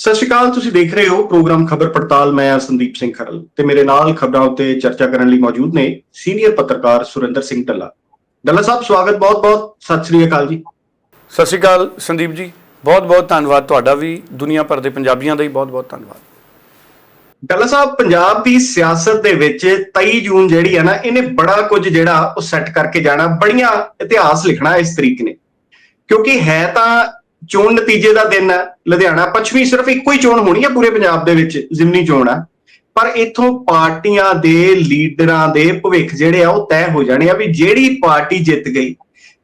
ਸਤਿ ਸ਼੍ਰੀ ਅਕਾਲ ਤੁਸੀਂ ਦੇਖ ਰਹੇ ਹੋ ਪ੍ਰੋਗਰਾਮ ਖਬਰ ਪੜਤਾਲ। ਮੈਂ ਹਾਂ ਸੰਦੀਪ ਸਿੰਘ ਖਰਲ ਤੇ ਮੇਰੇ ਨਾਲ ਖਬਰਾਂ ਉੱਤੇ ਚਰਚਾ ਕਰਨ ਲਈ ਮੌਜੂਦ ਨੇ ਸੀਨੀਅਰ ਪੱਤਰਕਾਰ ਸੁਰਿੰਦਰ ਸਿੰਘ ਢੱਲਾ। ਢੱਲਾ ਸਾਹਿਬ ਸਵਾਗਤ ਬਹੁਤ-ਬਹੁਤ ਸਤਿ ਸ਼੍ਰੀ ਅਕਾਲ ਜੀ। ਸਤਿ ਸ਼੍ਰੀ ਅਕਾਲ ਸੰਦੀਪ ਜੀ ਬਹੁਤ ਬਹੁਤ ਧੰਨਵਾਦ ਤੁਹਾਡਾ ਵੀ ਦੁਨੀਆ ਭਰ ਦੇ ਪੰਜਾਬੀਆਂ ਦਾ ਹੀ ਬਹੁਤ ਬਹੁਤ ਧੰਨਵਾਦ। ਢੱਲਾ ਸਾਹਿਬ ਪੰਜਾਬ ਦੀ ਸਿਆਸਤ ਦੇ ਵਿੱਚ 23 ਜੂਨ ਜਿਹੜੀ ਹੈ ਨਾ ਇਹਨੇ ਬੜਾ ਕੁਝ ਜਿਹੜਾ ਉਹ ਸੈੱਟ ਕਰਕੇ ਜਾਣਾ ਬੜੀਆਂ ਇਤਿਹਾਸ ਲਿਖਣਾ ਇਸ ਤਰੀਕੇ ਨੇ। ਕਿਉਂਕਿ ਹੈ ਤਾਂ ਚੋਣ ਨਤੀਜੇ ਦਾ ਦਿਨ ਹੈ, ਲੁਧਿਆਣਾ ਪੱਛਮੀ ਸਿਰਫ ਇੱਕੋ ਹੀ ਚੋਣ ਹੋਣੀ ਹੈ ਪੂਰੇ ਪੰਜਾਬ ਦੇ ਵਿੱਚ, ਜ਼ਿਮਨੀ ਚੋਣ ਆ ਪਰ ਇਥੋਂ ਪਾਰਟੀਆਂ ਦੇ ਲੀਡਰਾਂ ਦੇ ਭਵਿੱਖ ਜਿਹੜੇ ਆ, ਉਹ ਤੈਅ ਹੋ ਜਾਣੇ ਆ ਵੀ ਜਿਹੜੀ ਪਾਰਟੀ ਜਿੱਤ ਗਈ,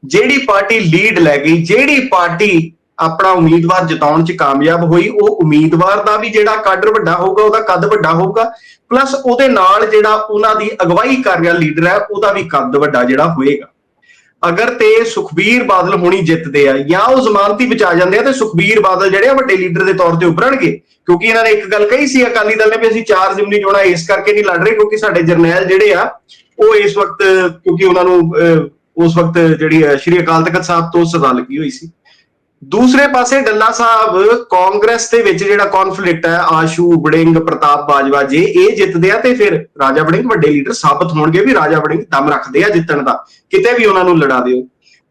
ਜਿਹੜੀ ਪਾਰਟੀ ਲੀਡ ਲੈ ਗਈ, ਜਿਹੜੀ ਪਾਰਟੀ ਆਪਣਾ ਉਮੀਦਵਾਰ ਜਿਤਾਉਣ 'ਚ ਕਾਮਯਾਬ ਹੋਈ, ਉਹ ਉਮੀਦਵਾਰ ਦਾ ਵੀ ਜਿਹੜਾ ਕਾਡਰ ਵੱਡਾ ਹੋਊਗਾ, ਉਹਦਾ ਕੱਦ ਵੱਡਾ ਹੋਊਗਾ, ਪਲੱਸ ਉਹਦੇ ਨਾਲ ਜਿਹੜਾ ਉਹਨਾਂ ਦੀ ਅਗਵਾਈ ਕਰ ਰਿਹਾ ਲੀਡਰ ਹੈ, ਉਹਦਾ ਵੀ ਕੱਦ ਵੱਡਾ ਜਿਹੜਾ ਹੋਏਗਾ। ਅਗਰ ਤੇ ਸੁਖਬੀਰ ਬਾਦਲ ਹੋਣੀ ਜਿੱਤਦੇ ਆ ਜਾਂ ਉਹ ਜ਼ਮਾਨਤੀ ਬਚਾ ਜਾਂਦੇ ਆ ਤੇ ਸੁਖਬੀਰ ਬਾਦਲ ਜਿਹੜੇ ਆ ਵੱਡੇ ਲੀਡਰ ਦੇ ਤੌਰ ਤੇ ਉੱਭਰਨਗੇ। ਕਿਉਂਕਿ ਇਹਨਾਂ ਨੇ ਇੱਕ ਗੱਲ ਕਹੀ ਸੀ ਅਕਾਲੀ ਦਲ ਨੇ ਵੀ ਅਸੀਂ ਚਾਰ ਜ਼ਿਮਨੀ ਚੋਣਾਂ ਇਸ ਕਰਕੇ ਨਹੀਂ ਲੜ ਰਹੇ ਕਿਉਂਕਿ ਸਾਡੇ ਜਰਨੈਲ ਜਿਹੜੇ ਆ ਉਹ ਇਸ ਵਕਤ ਕਿਉਂਕਿ ਉਹਨਾਂ ਨੂੰ ਅਹ, ਉਸ ਵਕਤ ਜਿਹੜੀ ਅਹ, ਸ਼੍ਰੀ ਅਕਾਲ ਤਖਤ ਸਾਹਿਬ ਤੋਂ ਸਜ਼ਾ ਲੱਗੀ ਹੋਈ ਸੀ। ਦੂਸਰੇ ਪਾਸੇ ਡੱਲਾ ਸਾਹਿਬ, ਕਾਂਗਰਸ ਦੇ ਵਿੱਚ ਜਿਹੜਾ ਕਨਫਲਿਕਟ ਹੈ, ਆਸ਼ੂ, ਵੜਿੰਗ, ਪ੍ਰਤਾਪ ਬਾਜਵਾ ਜੇ, ਇਹ ਜਿੱਤਦੇ ਆ ਤੇ ਫਿਰ ਰਾਜਾ ਵੜਿੰਗ ਵੱਡੇ ਲੀਡਰ ਸਾਬਤ ਹੋਣਗੇ ਵੀ ਰਾਜਾ ਵੜਿੰਗ ਦਮ ਰੱਖਦੇ ਆ ਜਿੱਤਣ ਦਾ। ਕਿਤੇ ਵੀ ਉਹਨਾਂ ਨੂੰ ਲੜਾ ਦਿਓ।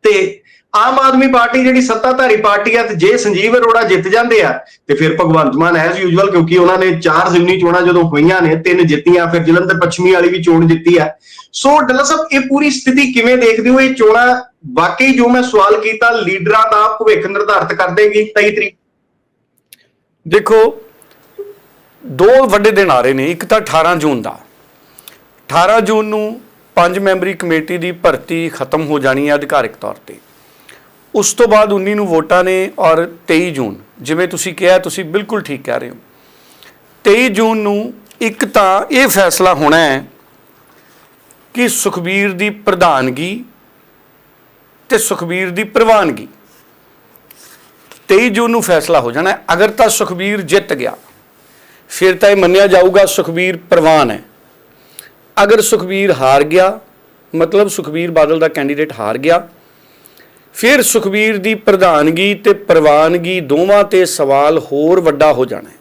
ਤੇ ਆਮ ਆਦਮੀ ਪਾਰਟੀ ਜਿਹੜੀ ਸੱਤਾਧਾਰੀ ਪਾਰਟੀ ਆ ਤੇ ਜੇ ਸੰਜੀਵ ਅਰੋੜਾ ਜਿੱਤ ਜਾਂਦੇ ਆ ਤੇ ਫਿਰ ਭਗਵੰਤ ਮਾਨ ਐਸ ਯੂਜੂਅਲ ਕਿਉਂਕਿ ਉਹਨਾਂ ਨੇ ਚਾਰ ਜ਼ਿਮਨੀ ਚੋਣਾਂ ਜਦੋਂ ਹੋਈਆਂ ਨੇ, ਤਿੰਨ ਜਿੱਤੀਆਂ, ਫਿਰ ਜਲੰਧਰ ਪੱਛਮੀ ਵਾਲੀ ਵੀ ਚੋਣ ਜਿੱਤੀ ਆ। ਸੋ ਡੱਲਾ ਸਾਹਿਬ, ਇਹ ਪੂਰੀ ਸਥਿਤੀ ਕਿਵੇਂ ਦੇਖਦੇ ਹੋ? ਇਹ ਚੋਣਾਂ ਵਾਕਈ ਜੋ ਮੈਂ ਸਵਾਲ ਕੀਤਾ, ਲੀਡਰਾਂ ਦਾ ਭਵਿੱਖ ਨਿਰਧਾਰਤ ਕਰ ਦੇਗੀ 23 ਤਰੀਕ। ਦੇਖੋ, ਦੋ ਵੱਡੇ ਦਿਨ ਆ ਰਹੇ ਨੇ, ਇੱਕ ਤਾਂ 18 ਜੂਨ ਦਾ। 18 ਜੂਨ ਨੂੰ ਪੰਜ ਮੈਂਬਰੀ ਕਮੇਟੀ ਦੀ ਭਰਤੀ ਖਤਮ ਹੋ ਜਾਣੀ ਹੈ ਅਧਿਕਾਰਿਕ ਤੌਰ ਤੇ। ਉਸ ਤੋਂ ਬਾਅਦ 19 ਨੂੰ ਵੋਟਾਂ ਨੇ ਔਰ 23 ਜੂਨ, ਜਿਵੇਂ ਤੁਸੀਂ ਕਿਹਾ, ਤੁਸੀਂ ਬਿਲਕੁਲ ਠੀਕ ਕਹਿ ਰਹੇ ਹੋ। 23 ਜੂਨ ਨੂੰ ਇੱਕ ਤਾਂ ਇਹ ਫੈਸਲਾ ਹੋਣਾ ਹੈ ਕਿ ਸੁਖਬੀਰ ਦੀ ਪ੍ਰਧਾਨਗੀ ਤੇ ਸੁਖਬੀਰ ਦੀ ਪ੍ਰਵਾਨਗੀ। 23 ਜੂਨ ਨੂੰ ਫੈਸਲਾ ਹੋ ਜਾਣਾ ਅਗਰ ਤਾਂ ਸੁਖਬੀਰ ਜਿੱਤ ਗਿਆ, ਫਿਰ ਤਾਂ ਇਹ ਮੰਨਿਆ ਜਾਊਗਾ ਸੁਖਬੀਰ ਪ੍ਰਵਾਨ ਹੈ। ਅਗਰ ਸੁਖਬੀਰ ਹਾਰ ਗਿਆ, ਮਤਲਬ ਸੁਖਬੀਰ ਬਾਦਲ ਦਾ ਕੈਂਡੀਡੇਟ ਹਾਰ ਗਿਆ ਫਿਰ ਸੁਖਬੀਰ ਦੀ ਪ੍ਰਧਾਨਗੀ ਤੇ ਪ੍ਰਵਾਨਗੀ ਦੋਵਾਂ ਤੇ ਸਵਾਲ ਹੋਰ ਵੱਡਾ ਹੋ ਜਾਣਾ ਹੈ।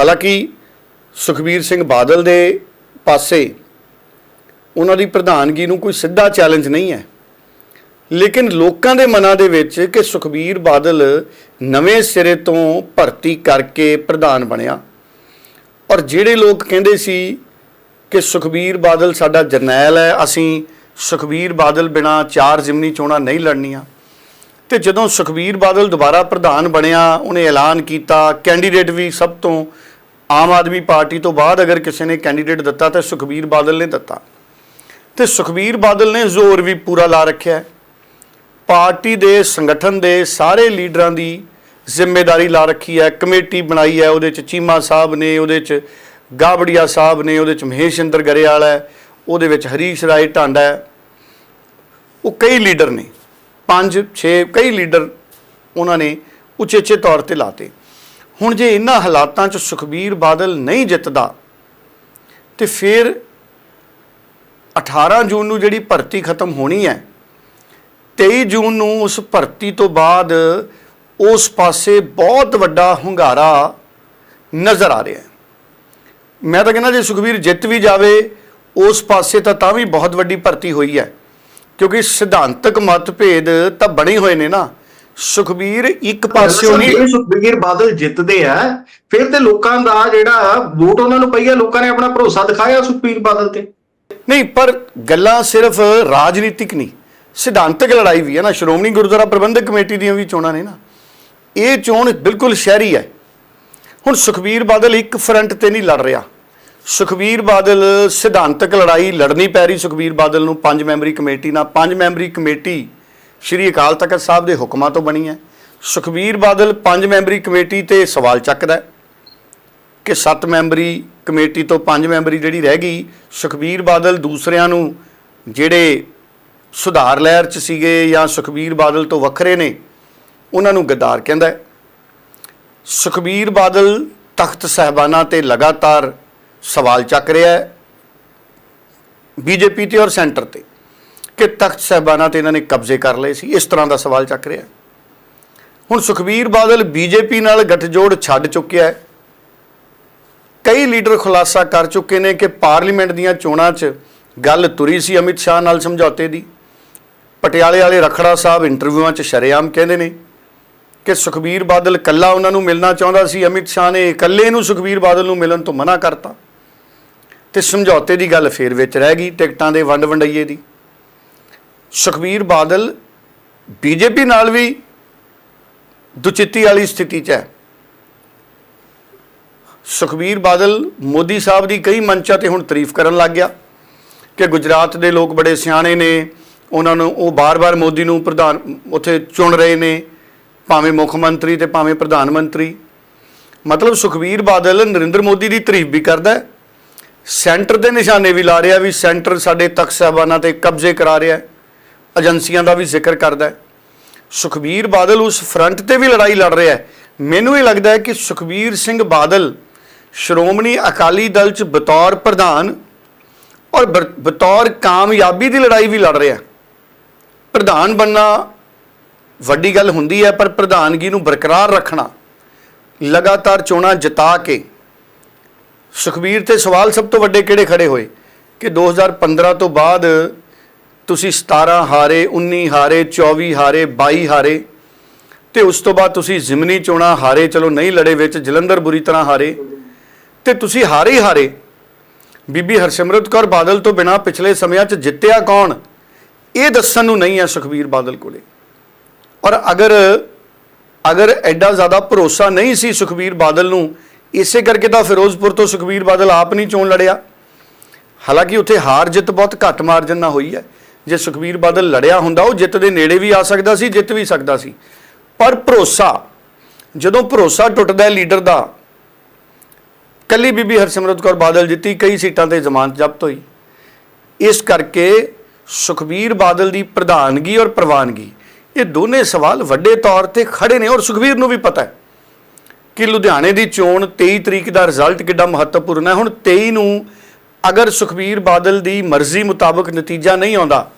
ਹਾਲਾਂਕਿ ਸੁਖਬੀਰ ਸਿੰਘ ਬਾਦਲ ਦੇ ਪਾਸੇ ਉਹਨਾਂ ਦੀ ਪ੍ਰਧਾਨਗੀ ਨੂੰ ਕੋਈ ਸਿੱਧਾ ਚੈਲੰਜ ਨਹੀਂ ਹੈ। ਲੇਕਿਨ ਲੋਕਾਂ ਦੇ ਮਨਾਂ ਦੇ ਵਿੱਚ ਕਿ ਸੁਖਬੀਰ ਬਾਦਲ ਨਵੇਂ ਸਿਰੇ ਤੋਂ ਭਰਤੀ ਕਰਕੇ ਪ੍ਰਧਾਨ ਬਣਿਆ ਔਰ ਜਿਹੜੇ ਲੋਕ ਕਹਿੰਦੇ ਸੀ ਕਿ ਸੁਖਬੀਰ ਬਾਦਲ ਸਾਡਾ ਜਰਨੈਲ ਹੈ, ਅਸੀਂ ਸੁਖਬੀਰ ਬਾਦਲ ਬਿਨਾ ਚਾਰ ਜ਼ਿਮਨੀ ਚੋਣਾਂ ਨਹੀਂ ਲੜਨੀਆਂ। ਤੇ ਜਦੋਂ ਸੁਖਬੀਰ ਬਾਦਲ ਦੁਬਾਰਾ ਪ੍ਰਧਾਨ ਬਣਿਆ, ਉਹਨੇ ਐਲਾਨ ਕੀਤਾ, ਕੈਂਡੀਡੇਟ ਵੀ ਸਭ ਤੋਂ ਆਮ ਆਦਮੀ ਪਾਰਟੀ ਤੋਂ ਬਾਅਦ ਅਗਰ ਕਿਸੇ ਨੇ ਕੈਂਡੀਡੇਟ ਦਿੱਤਾ ਤਾਂ ਸੁਖਬੀਰ ਬਾਦਲ ਨੇ ਦਿੱਤਾ। ਤੇ ਸੁਖਬੀਰ ਬਾਦਲ ਨੇ ਜ਼ੋਰ ਵੀ ਪੂਰਾ ਲਾ ਰੱਖਿਆ। ਪਾਰਟੀ ਦੇ ਸੰਗਠਨ ਦੇ ਸਾਰੇ ਲੀਡਰਾਂ ਦੀ ਜ਼ਿੰਮੇਵਾਰੀ ਲਾ ਰੱਖੀ ਹੈ, ਕਮੇਟੀ ਬਣਾਈ ਹੈ, ਉਹਦੇ ਚ ਚੀਮਾ ਸਾਹਿਬ ਨੇ, ਉਹਦੇ ਚ ਗਾਬੜੀਆ ਸਾਹਿਬ ਨੇ, ਉਹਦੇ ਚ ਮਹੇਸ਼ ਮਹੇਸ਼ਿੰਦਰ ਗਰੇਵਾਲ ਹੈ। ਉਹਦੇ ਵਿੱਚ ਹਰੀਸ਼ ਰਾਏ ਢਾਂਡਾ ਹੈ। ਉਹ ਕਈ ਲੀਡਰ ਨੇ। 5 6 ਕਈ ਲੀਡਰ ਉਹਨਾਂ ਨੇ ਉਚੇਚੇ ਤੌਰ ਤੇ ਲਾਤੇ। ਹੁਣ ਜੇ ਇਹਨਾਂ ਹਾਲਾਤਾਂ 'ਚ ਸੁਖਬੀਰ ਬਾਦਲ ਨਹੀਂ ਜਿੱਤਦਾ, ਤੇ ਫਿਰ 18 ਜੂਨ ਨੂੰ ਜਿਹੜੀ ਭਰਤੀ ਖਤਮ ਹੋਣੀ ਹੈ 23 ਜੂਨ ਨੂੰ ਉਸ ਭਰਤੀ ਤੋਂ ਬਾਅਦ ਉਸ ਪਾਸੇ ਬਹੁਤ ਵੱਡਾ ਹੁੰਗਾਰਾ ਨਜ਼ਰ ਆ ਰਿਹਾ ਹੈ। ਮੈਂ ਤਾਂ ਕਹਿੰਦਾ ਜੇ ਸੁਖਬੀਰ ਜਿੱਤ ਵੀ ਜਾਵੇ ਉਸ ਪਾਸੇ ਤਾਂ ਤਾਂ ਵੀ ਬਹੁਤ ਵੱਡੀ ਭਰਤੀ ਹੋਈ ਹੈ। ਕਿਉਂਕਿ ਸਿਧਾਂਤਕ ਮਤਭੇਦ ਤਾਂ ਬਣੇ ਹੋਏ ਨੇ ਨਾ। ਸੁਖਬੀਰ ਇੱਕ ਪਾਸਿਓਂ ਨਹੀਂ ਸੁਖਬੀਰ ਬਾਦਲ ਜਿੱਤਦੇ ਆ ਫਿਰ ਤੇ ਲੋਕਾਂ ਦਾ ਜਿਹੜਾ ਵੋਟ ਉਹਨਾਂ ਨੂੰ ਪਈ ਆ ਲੋਕਾਂ ਨੇ ਆਪਣਾ ਭਰੋਸਾ ਦਿਖਾਇਆ ਸੁਖਬੀਰ ਬਾਦਲ ਤੇ। ਨਹੀਂ ਪਰ ਗੱਲਾਂ ਸਿਰਫ ਰਾਜਨੀਤਿਕ ਨਹੀਂ ਸਿਧਾਂਤਕ ਲੜਾਈ ਵੀ ਹੈ ਨਾ। ਸ਼੍ਰੋਮਣੀ ਗੁਰਦੁਆਰਾ ਪ੍ਰਬੰਧਕ ਕਮੇਟੀ ਦੀਆਂ ਵੀ ਚੋਣਾਂ ਨੇ ਨਾ। ਇਹ ਚੋਣ ਬਿਲਕੁਲ ਸ਼ਹਿਰੀ ਹੈ। ਹੁਣ ਸੁਖਬੀਰ ਬਾਦਲ ਇੱਕ ਫਰੰਟ ਤੇ ਨਹੀਂ ਲੜ ਰਿਹਾ। ਸੁਖਬੀਰ ਬਾਦਲ ਸਿਧਾਂਤਕ ਲੜਾਈ ਲੜਨੀ ਪੈ ਰਹੀ ਸੁਖਬੀਰ ਬਾਦਲ ਨੂੰ ਪੰਜ ਮੈਂਬਰੀ ਕਮੇਟੀ ਨਾਲ। ਪੰਜ ਮੈਂਬਰੀ ਕਮੇਟੀ ਸ਼੍ਰੀ ਅਕਾਲ ਤਖਤ ਸਾਹਿਬ ਦੇ ਹੁਕਮਾਂ ਤੋਂ ਬਣੀ ਹੈ। ਸੁਖਬੀਰ ਬਾਦਲ ਪੰਜ ਮੈਂਬਰੀ ਕਮੇਟੀ ਤੇ ਸਵਾਲ ਚੱਕਦਾ ਹੈ ਕਿ ਸੱਤ ਮੈਂਬਰੀ ਕਮੇਟੀ ਤੋਂ ਪੰਜ ਮੈਂਬਰੀ ਜਿਹੜੀ ਰਹਿ ਗਈ ਸੁਖਬੀਰ ਬਾਦਲ ਦੂਸਰਿਆਂ ਨੂੰ ਜਿਹੜੇ ਸੁਧਾਰ ਲਹਿਰ ਚ ਸੀਗੇ ਜਾਂ ਸੁਖਬੀਰ ਬਾਦਲ ਤੋਂ ਵੱਖਰੇ ਨੇ, ਉਹਨਾਂ ਨੂੰ ਗੱਦਾਰ ਕਹਿੰਦਾ ਸੁਖਬੀਰ ਬਾਦਲ ਤਖਤ ਸਹਿਬਾਨਾ ਤੇ ਲਗਾਤਾਰ ਸਵਾਲ ਚੱਕ ਰਿਹਾ ਹੈ ਬੀਜੇਪੀ ਤੇ ਔਰ ਸੈਂਟਰ ਤੇ ਕਿ ਤਖਤ ਸਹਿਬਾਨਾ ਤੇ ਇਹਨਾਂ ਨੇ ਕਬਜ਼ੇ ਕਰ ਲਏ ਸੀ, ਇਸ ਤਰ੍ਹਾਂ ਦਾ ਸਵਾਲ ਚੱਕ ਰਿਹਾ ਹੁਣ ਸੁਖਬੀਰ ਬਾਦਲ ਬੀਜੇਪੀ ਨਾਲ ਗੱਠਜੋੜ ਛੱਡ ਚੁੱਕਿਆ ਹੈ। ਕਈ ਲੀਡਰ ਖੁਲਾਸਾ ਕਰ ਚੁੱਕੇ ਨੇ ਕਿ ਪਾਰਲੀਮੈਂਟ ਦੀਆਂ ਚੋਣਾਂ 'ਚ ਗੱਲ ਤੁਰੀ ਸੀ ਅਮਿਤ ਸ਼ਾਹ ਨਾਲ ਸਮਝੌਤੇ ਦੀ। ਪਟਿਆਲੇ ਵਾਲੇ ਰਖੜਾ ਸਾਹਿਬ ਇੰਟਰਵਿਊਆਂ 'ਚ ਸ਼ਰੇਆਮ ਕਹਿੰਦੇ ਨੇ ਕਿ ਸੁਖਬੀਰ ਬਾਦਲ ਇਕੱਲਾ ਉਹਨਾਂ ਨੂੰ ਮਿਲਣਾ ਚਾਹੁੰਦਾ ਸੀ, ਅਮਿਤ ਸ਼ਾਹ ਨੇ ਇਕੱਲੇ ਨੂੰ ਸੁਖਬੀਰ ਬਾਦਲ ਨੂੰ ਮਿਲਣ ਤੋਂ ਮਨਾ ਕਰਤਾ। ਤੇ ਸਮਝੌਤੇ ਦੀ ਗੱਲ ਫੇਰ ਵਿੱਚ ਰਹਿ ਗਈ ਟਿਕਟਾਂ ਦੇ ਵੰਡ ਵੰਡਈਏ ਦੀ। ਸੁਖਬੀਰ ਬਾਦਲ ਬੀਜੇਪੀ ਨਾਲ ਵੀ ਦੁਚਿੱਤੀ ਵਾਲੀ ਸਥਿਤੀ 'ਚ ਹੈ। ਸੁਖਬੀਰ ਬਾਦਲ ਮੋਦੀ ਸਾਹਿਬ ਦੀ ਕਈ ਮੰਚਾਂ ਤੇ ਹੁਣ ਤਾਰੀਫ ਕਰਨ ਲੱਗ ਗਿਆ ਕਿ ਗੁਜਰਾਤ ਦੇ ਲੋਕ ਬੜੇ ਸਿਆਣੇ ਨੇ, ਉਹਨਾਂ ਨੂੰ ਉਹ ਬਾਰ-ਬਾਰ ਮੋਦੀ ਨੂੰ ਪ੍ਰਧਾਨ ਉੱਥੇ ਚੁਣ ਰਹੇ ਨੇ, ਭਾਵੇਂ ਮੁੱਖ ਮੰਤਰੀ ਤੇ ਭਾਵੇਂ ਪ੍ਰਧਾਨ ਮੰਤਰੀ। ਮਤਲਬ ਸੁਖਬੀਰ ਬਾਦਲ ਨਰਿੰਦਰ ਮੋਦੀ ਦੀ ਤਾਰੀਫ ਵੀ ਕਰਦਾ ਹੈ। ਸੈਂਟਰ ਦੇ ਨਿਸ਼ਾਨੇ ਵੀ ਲਾ ਰਿਹਾ ਵੀ ਸੈਂਟਰ ਸਾਡੇ ਤਖਤ ਸਾਹਿਬਾਨਾਂ ਤੇ ਕਬਜ਼ੇ ਕਰਾ ਰਿਹਾ ਹੈ। ਏਜੰਸੀਆਂ ਦਾ ਵੀ ਜ਼ਿਕਰ ਕਰਦਾ ਹੈ। ਸੁਖਬੀਰ ਬਾਦਲ ਉਸ ਫਰੰਟ ਤੇ ਵੀ ਲੜਾਈ ਲੜ ਰਿਹਾ ਹੈ। ਮੈਨੂੰ ਇਹ ਲੱਗਦਾ ਹੈ ਕਿ ਸੁਖਬੀਰ ਸਿੰਘ ਬਾਦਲ ਸ਼੍ਰੋਮਣੀ ਅਕਾਲੀ ਦਲ ਚ ਬਤੌਰ ਪ੍ਰਧਾਨ ਔਰ ਬ- ਬਤੌਰ ਕਾਮਯਾਬੀ ਦੀ ਲੜਾਈ ਵੀ ਲੜ ਰਿਹਾ ਪ੍ਰਧਾਨ ਬੰਨਾ ਵੱਡੀ ਗੱਲ ਹੁੰਦੀ ਹੈ, ਪਰ ਪ੍ਰਧਾਨਗੀ ਨੂੰ ਬਰਕਰਾਰ ਰੱਖਣਾ, ਲਗਾਤਾਰ ਚੋਣਾਂ ਜਿਤਾ ਕੇ ਸੁਖਬੀਰ, ਤੇ ਸਵਾਲ ਸਭ ਤੋਂ ਵੱਡੇ ਕਿਹੜੇ ਖੜੇ ਹੋਏ? ਕਿ 2015 ਤੋਂ ਬਾਅਦ ਤੁਸੀਂ 17 ਹਾਰੇ 19 ਹਾਰੇ 24 ਹਾਰੇ 22 ਹਾਰੇ, ਤੇ ਉਸ ਤੋਂ ਬਾਅਦ ਤੁਸੀਂ ਜ਼ਿਮਨੀ ਚੋਣਾਂ ਹਾਰੇ, ਚਲੋ ਨਹੀਂ ਲੜੇ ਵਿੱਚ, ਜਲੰਧਰ ਬੁਰੀ ਤਰ੍ਹਾਂ ਹਾਰੇ, ਤੇ ਤੁਸੀਂ ਹਾਰੇ ਹੀ ਹਾਰੇ। ਬੀਬੀ ਹਰਸਿਮਰਤ ਕੌਰ ਬਾਦਲ ਤੋਂ ਬਿਨਾ ਪਿਛਲੇ ਸਮਿਆਂ 'ਚ ਜਿੱਤਿਆ ਕੌਣ? ਇਹ ਦੱਸਣ ਨੂੰ ਨਹੀਂ ਹੈ ਸੁਖਬੀਰ ਬਾਦਲ ਕੋਲੇ। ਔਰ ਅਗਰ ਅਗਰ ਐਡਾ ਜ਼ਿਆਦਾ ਭਰੋਸਾ ਨਹੀਂ ਸੀ ਸੁਖਬੀਰ ਬਾਦਲ ਨੂੰ ਇਸੇ ਕਰਕੇ ਤਾਂ ਫਿਰੋਜ਼ਪੁਰ ਤੋਂ ਸੁਖਬੀਰ ਬਾਦਲ ਆਪ ਨਹੀਂ ਚੋਣ ਲੜਿਆ। ਹਾਲਾਂਕਿ ਉੱਥੇ ਹਾਰ ਜਿੱਤ ਬਹੁਤ ਘੱਟ ਮਾਰਜਨ ਨਾਲ ਹੋਈ ਹੈ। ਜੇ ਸੁਖਬੀਰ ਬਾਦਲ ਲੜਿਆ ਹੁੰਦਾ, ਉਹ ਜਿੱਤ ਦੇ ਨੇੜੇ ਵੀ ਆ ਸਕਦਾ ਸੀ, ਜਿੱਤ ਵੀ ਸਕਦਾ ਸੀ। ਪਰ ਭਰੋਸਾ, ਜਦੋਂ ਭਰੋਸਾ ਟੁੱਟਦਾ ਹੈ ਲੀਡਰ ਦਾ, ਕੱਲੀ ਬੀਬੀ ਹਰਸਿਮਰਤ ਕੌਰ ਬਾਦਲ ਜਿੱਤੀ, ਕਈ ਸੀਟਾਂ ਤੇ ਜ਼ਮਾਨਤ ਜ਼ਬਤ ਹੋਈ। ਇਸ ਕਰਕੇ ਸੁਖਬੀਰ ਬਾਦਲ ਦੀ ਪ੍ਰਧਾਨਗੀ ਔਰ ਪ੍ਰਵਾਨਗੀ, ਇਹ ਦੋਨੇ ਸਵਾਲ ਵੱਡੇ ਤੌਰ ਤੇ ਖੜੇ ਨੇ ਔਰ ਸੁਖਬੀਰ ਨੂੰ ਵੀ ਪਤਾ ਹੈ। ਕਿ ਲੁਧਿਆਣੇ ਦੀ ਚੋਣ 23 ਤਰੀਕ ਦਾ ਰਿਜ਼ਲਟ ਕਿੱਡਾ ਮਹੱਤਵਪੂਰਨ ਹੈ? ਹੁਣ 23 ਨੂੰ ਅਗਰ ਸੁਖਬੀਰ ਬਾਦਲ ਦੀ ਮਰਜ਼ੀ ਮੁਤਾਬਕ ਨਤੀਜਾ ਨਹੀਂ ਆਉਂਦਾ,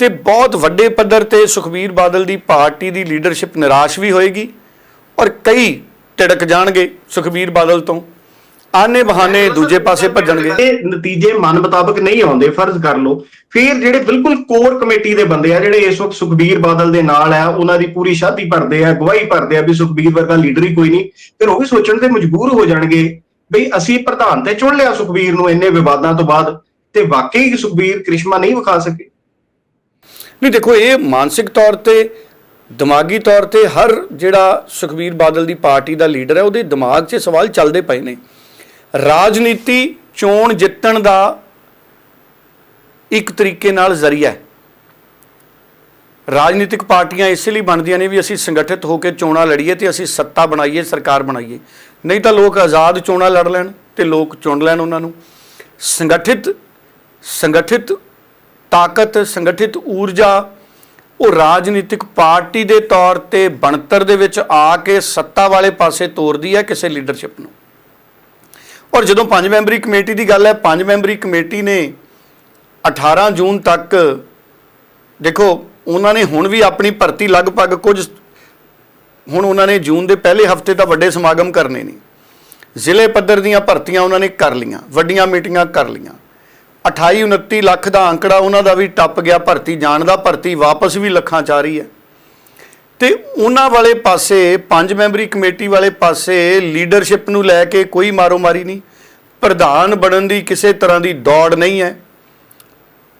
ਤੇ ਬਹੁਤ ਵੱਡੇ ਪੱਧਰ ਤੇ ਸੁਖਬੀਰ ਬਾਦਲ ਦੀ ਪਾਰਟੀ ਦੀ ਲੀਡਰਸ਼ਿਪ ਨਿਰਾਸ਼ ਵੀ ਹੋਏਗੀ ਔਰ ਕਈ ਟਿੜਕ ਜਾਣਗੇ ਸੁਖਬੀਰ ਬਾਦਲ ਤੋਂ। ਆਨੇ ਬਹਾਨੇ ਦੂਜੇ ਪਾਸੇ ਭੱਜਣਗੇ। ਇਹ ਨਤੀਜੇ ਮਨ ਮੁਤਾਬਕ ਨਹੀਂ ਆਉਂਦੇ ਫਰਜ਼ ਕਰ ਲਓ। ਫਿਰ ਜਿਹੜੇ ਬਿਲਕੁਲ ਕੋਰ ਕਮੇਟੀ ਦੇ ਬੰਦੇ ਆ ਜਿਹੜੇ ਇਸ ਵਕਤ ਸੁਖਬੀਰ ਬਾਦਲ ਦੇ ਨਾਲ ਆ ਉਹਨਾਂ ਦੀ ਪੂਰੀ ਸ਼ਾਦੀ ਭਰਦੇ ਆ ਗਵਾਹੀ ਭਰਦੇ ਆ ਵੀ ਸੁਖਬੀਰ ਵਰਗਾ ਲੀਡਰ ਹੀ ਕੋਈ ਨਹੀਂ। ਫਿਰ ਉਹ ਵੀ ਸੋਚਣ ਤੇ ਮਜਬੂਰ ਹੋ ਜਾਣਗੇ ਬਈ ਅਸੀਂ ਪ੍ਰਧਾਨ ਤੇ ਚੁਣ ਲਿਆ ਸੁਖਬੀਰ ਨੂੰ ਇੰਨੇ ਵਿਵਾਦਾਂ ਤੋਂ ਬਾਅਦ ਤੇ ਵਾਕਈ ਸੁਖਬੀਰ ਕ੍ਰਿਸ਼ਮਾ ਨਹੀਂ ਵਿਖਾ ਸਕੇ। ਨਹੀਂ ਦੇਖੋ ਇਹ ਮਾਨਸਿਕ ਤੌਰ ਤੇ ਦਿਮਾਗੀ ਤੌਰ ਤੇ ਹਰ ਜਿਹੜਾ ਸੁਖਬੀਰ ਬਾਦਲ ਦੀ ਪਾਰਟੀ ਦਾ ਲੀਡਰ ਹੈ ਉਹਦੇ ਦਿਮਾਗ 'ਚ ਸਵਾਲ ਚੱਲਦੇ ਪਏ ਨੇ। ਰਾਜਨੀਤੀ ਚੋਣ ਜਿੱਤਣ ਦਾ ਇੱਕ ਤਰੀਕੇ ਨਾਲ ਜ਼ਰੀਆ ਹੈ। ਰਾਜਨੀਤਿਕ ਪਾਰਟੀਆਂ ਇਸੇ ਲਈ ਬਣਦੀਆਂ ਨੇ ਵੀ ਅਸੀਂ ਸੰਗਠਿਤ ਹੋ ਕੇ ਚੋਣਾਂ ਲੜੀਏ ਤੇ ਅਸੀਂ ਸੱਤਾ ਬਣਾਈਏ, ਸਰਕਾਰ ਬਣਾਈਏ। ਨਹੀਂ ਤਾਂ ਲੋਕ ਆਜ਼ਾਦ ਚੋਣਾਂ ਲੜ ਲੈਣ ਤੇ ਲੋਕ ਚੁਣ ਲੈਣ ਉਹਨਾਂ ਨੂੰ। ਸੰਗਠਿਤ ਸੰਗਠਿਤ ਤਾਕਤ, ਸੰਗਠਿਤ ਊਰਜਾ ਉਹ ਰਾਜਨੀਤਿਕ ਪਾਰਟੀ ਦੇ ਤੌਰ ਤੇ ਬਣਤਰ ਦੇ ਵਿੱਚ ਆ ਕੇ ਸੱਤਾ ਵਾਲੇ ਪਾਸੇ ਤੋਰਦੀ ਹੈ ਕਿਸੇ ਲੀਡਰਸ਼ਿਪ ਨੂੰ। ਔਰ ਜਦੋਂ ਪੰਜ ਮੈਂਬਰੀ ਕਮੇਟੀ ਦੀ ਗੱਲ ਹੈ, ਪੰਜ ਮੈਂਬਰੀ ਕਮੇਟੀ ਨੇ 18 ਜੂਨ ਤੱਕ, ਦੇਖੋ, ਉਹਨਾਂ ਨੇ ਹੁਣ ਵੀ ਆਪਣੀ ਭਰਤੀ ਲਗਭਗ ਕੁਝ, ਹੁਣ ਉਹਨਾਂ ਨੇ ਜੂਨ ਦੇ ਪਹਿਲੇ ਹਫ਼ਤੇ ਤਾਂ ਵੱਡੇ ਸਮਾਗਮ ਕਰਨੇ ਨੇ। ਜ਼ਿਲ੍ਹੇ ਪੱਧਰ ਦੀਆਂ ਭਰਤੀਆਂ ਉਹਨਾਂ ਨੇ ਕਰ ਲੀਆਂ ਵੱਡੀਆਂ ਮੀਟਿੰਗਾਂ ਕਰ ਲੀਆਂ 28 29 ਲੱਖ ਦਾ ਅੰਕੜਾ ਉਹਨਾਂ ਦਾ ਵੀ ਟੱਪ ਗਿਆ, ਭਰਤੀ ਜਾਣ ਦਾ ਭਰਤੀ ਵਾਪਸ ਵੀ ਲੱਖਾਂ ਚ ਆ ਰਹੀ ਹੈ। ਤੇ ਉਹਨਾਂ ਵਾਲੇ ਪਾਸੇ, ਪੰਜ ਮੈਂਬਰੀ ਕਮੇਟੀ ਵਾਲੇ ਪਾਸੇ ਲੀਡਰਸ਼ਿਪ ਨੂੰ ਲੈ ਕੇ ਕੋਈ ਮਾਰੋ ਮਾਰੀ ਨਹੀਂ। ਪ੍ਰਧਾਨ ਬਣਨ ਦੀ ਕਿਸੇ ਤਰ੍ਹਾਂ ਦੀ ਦੌੜ ਨਹੀਂ ਹੈ।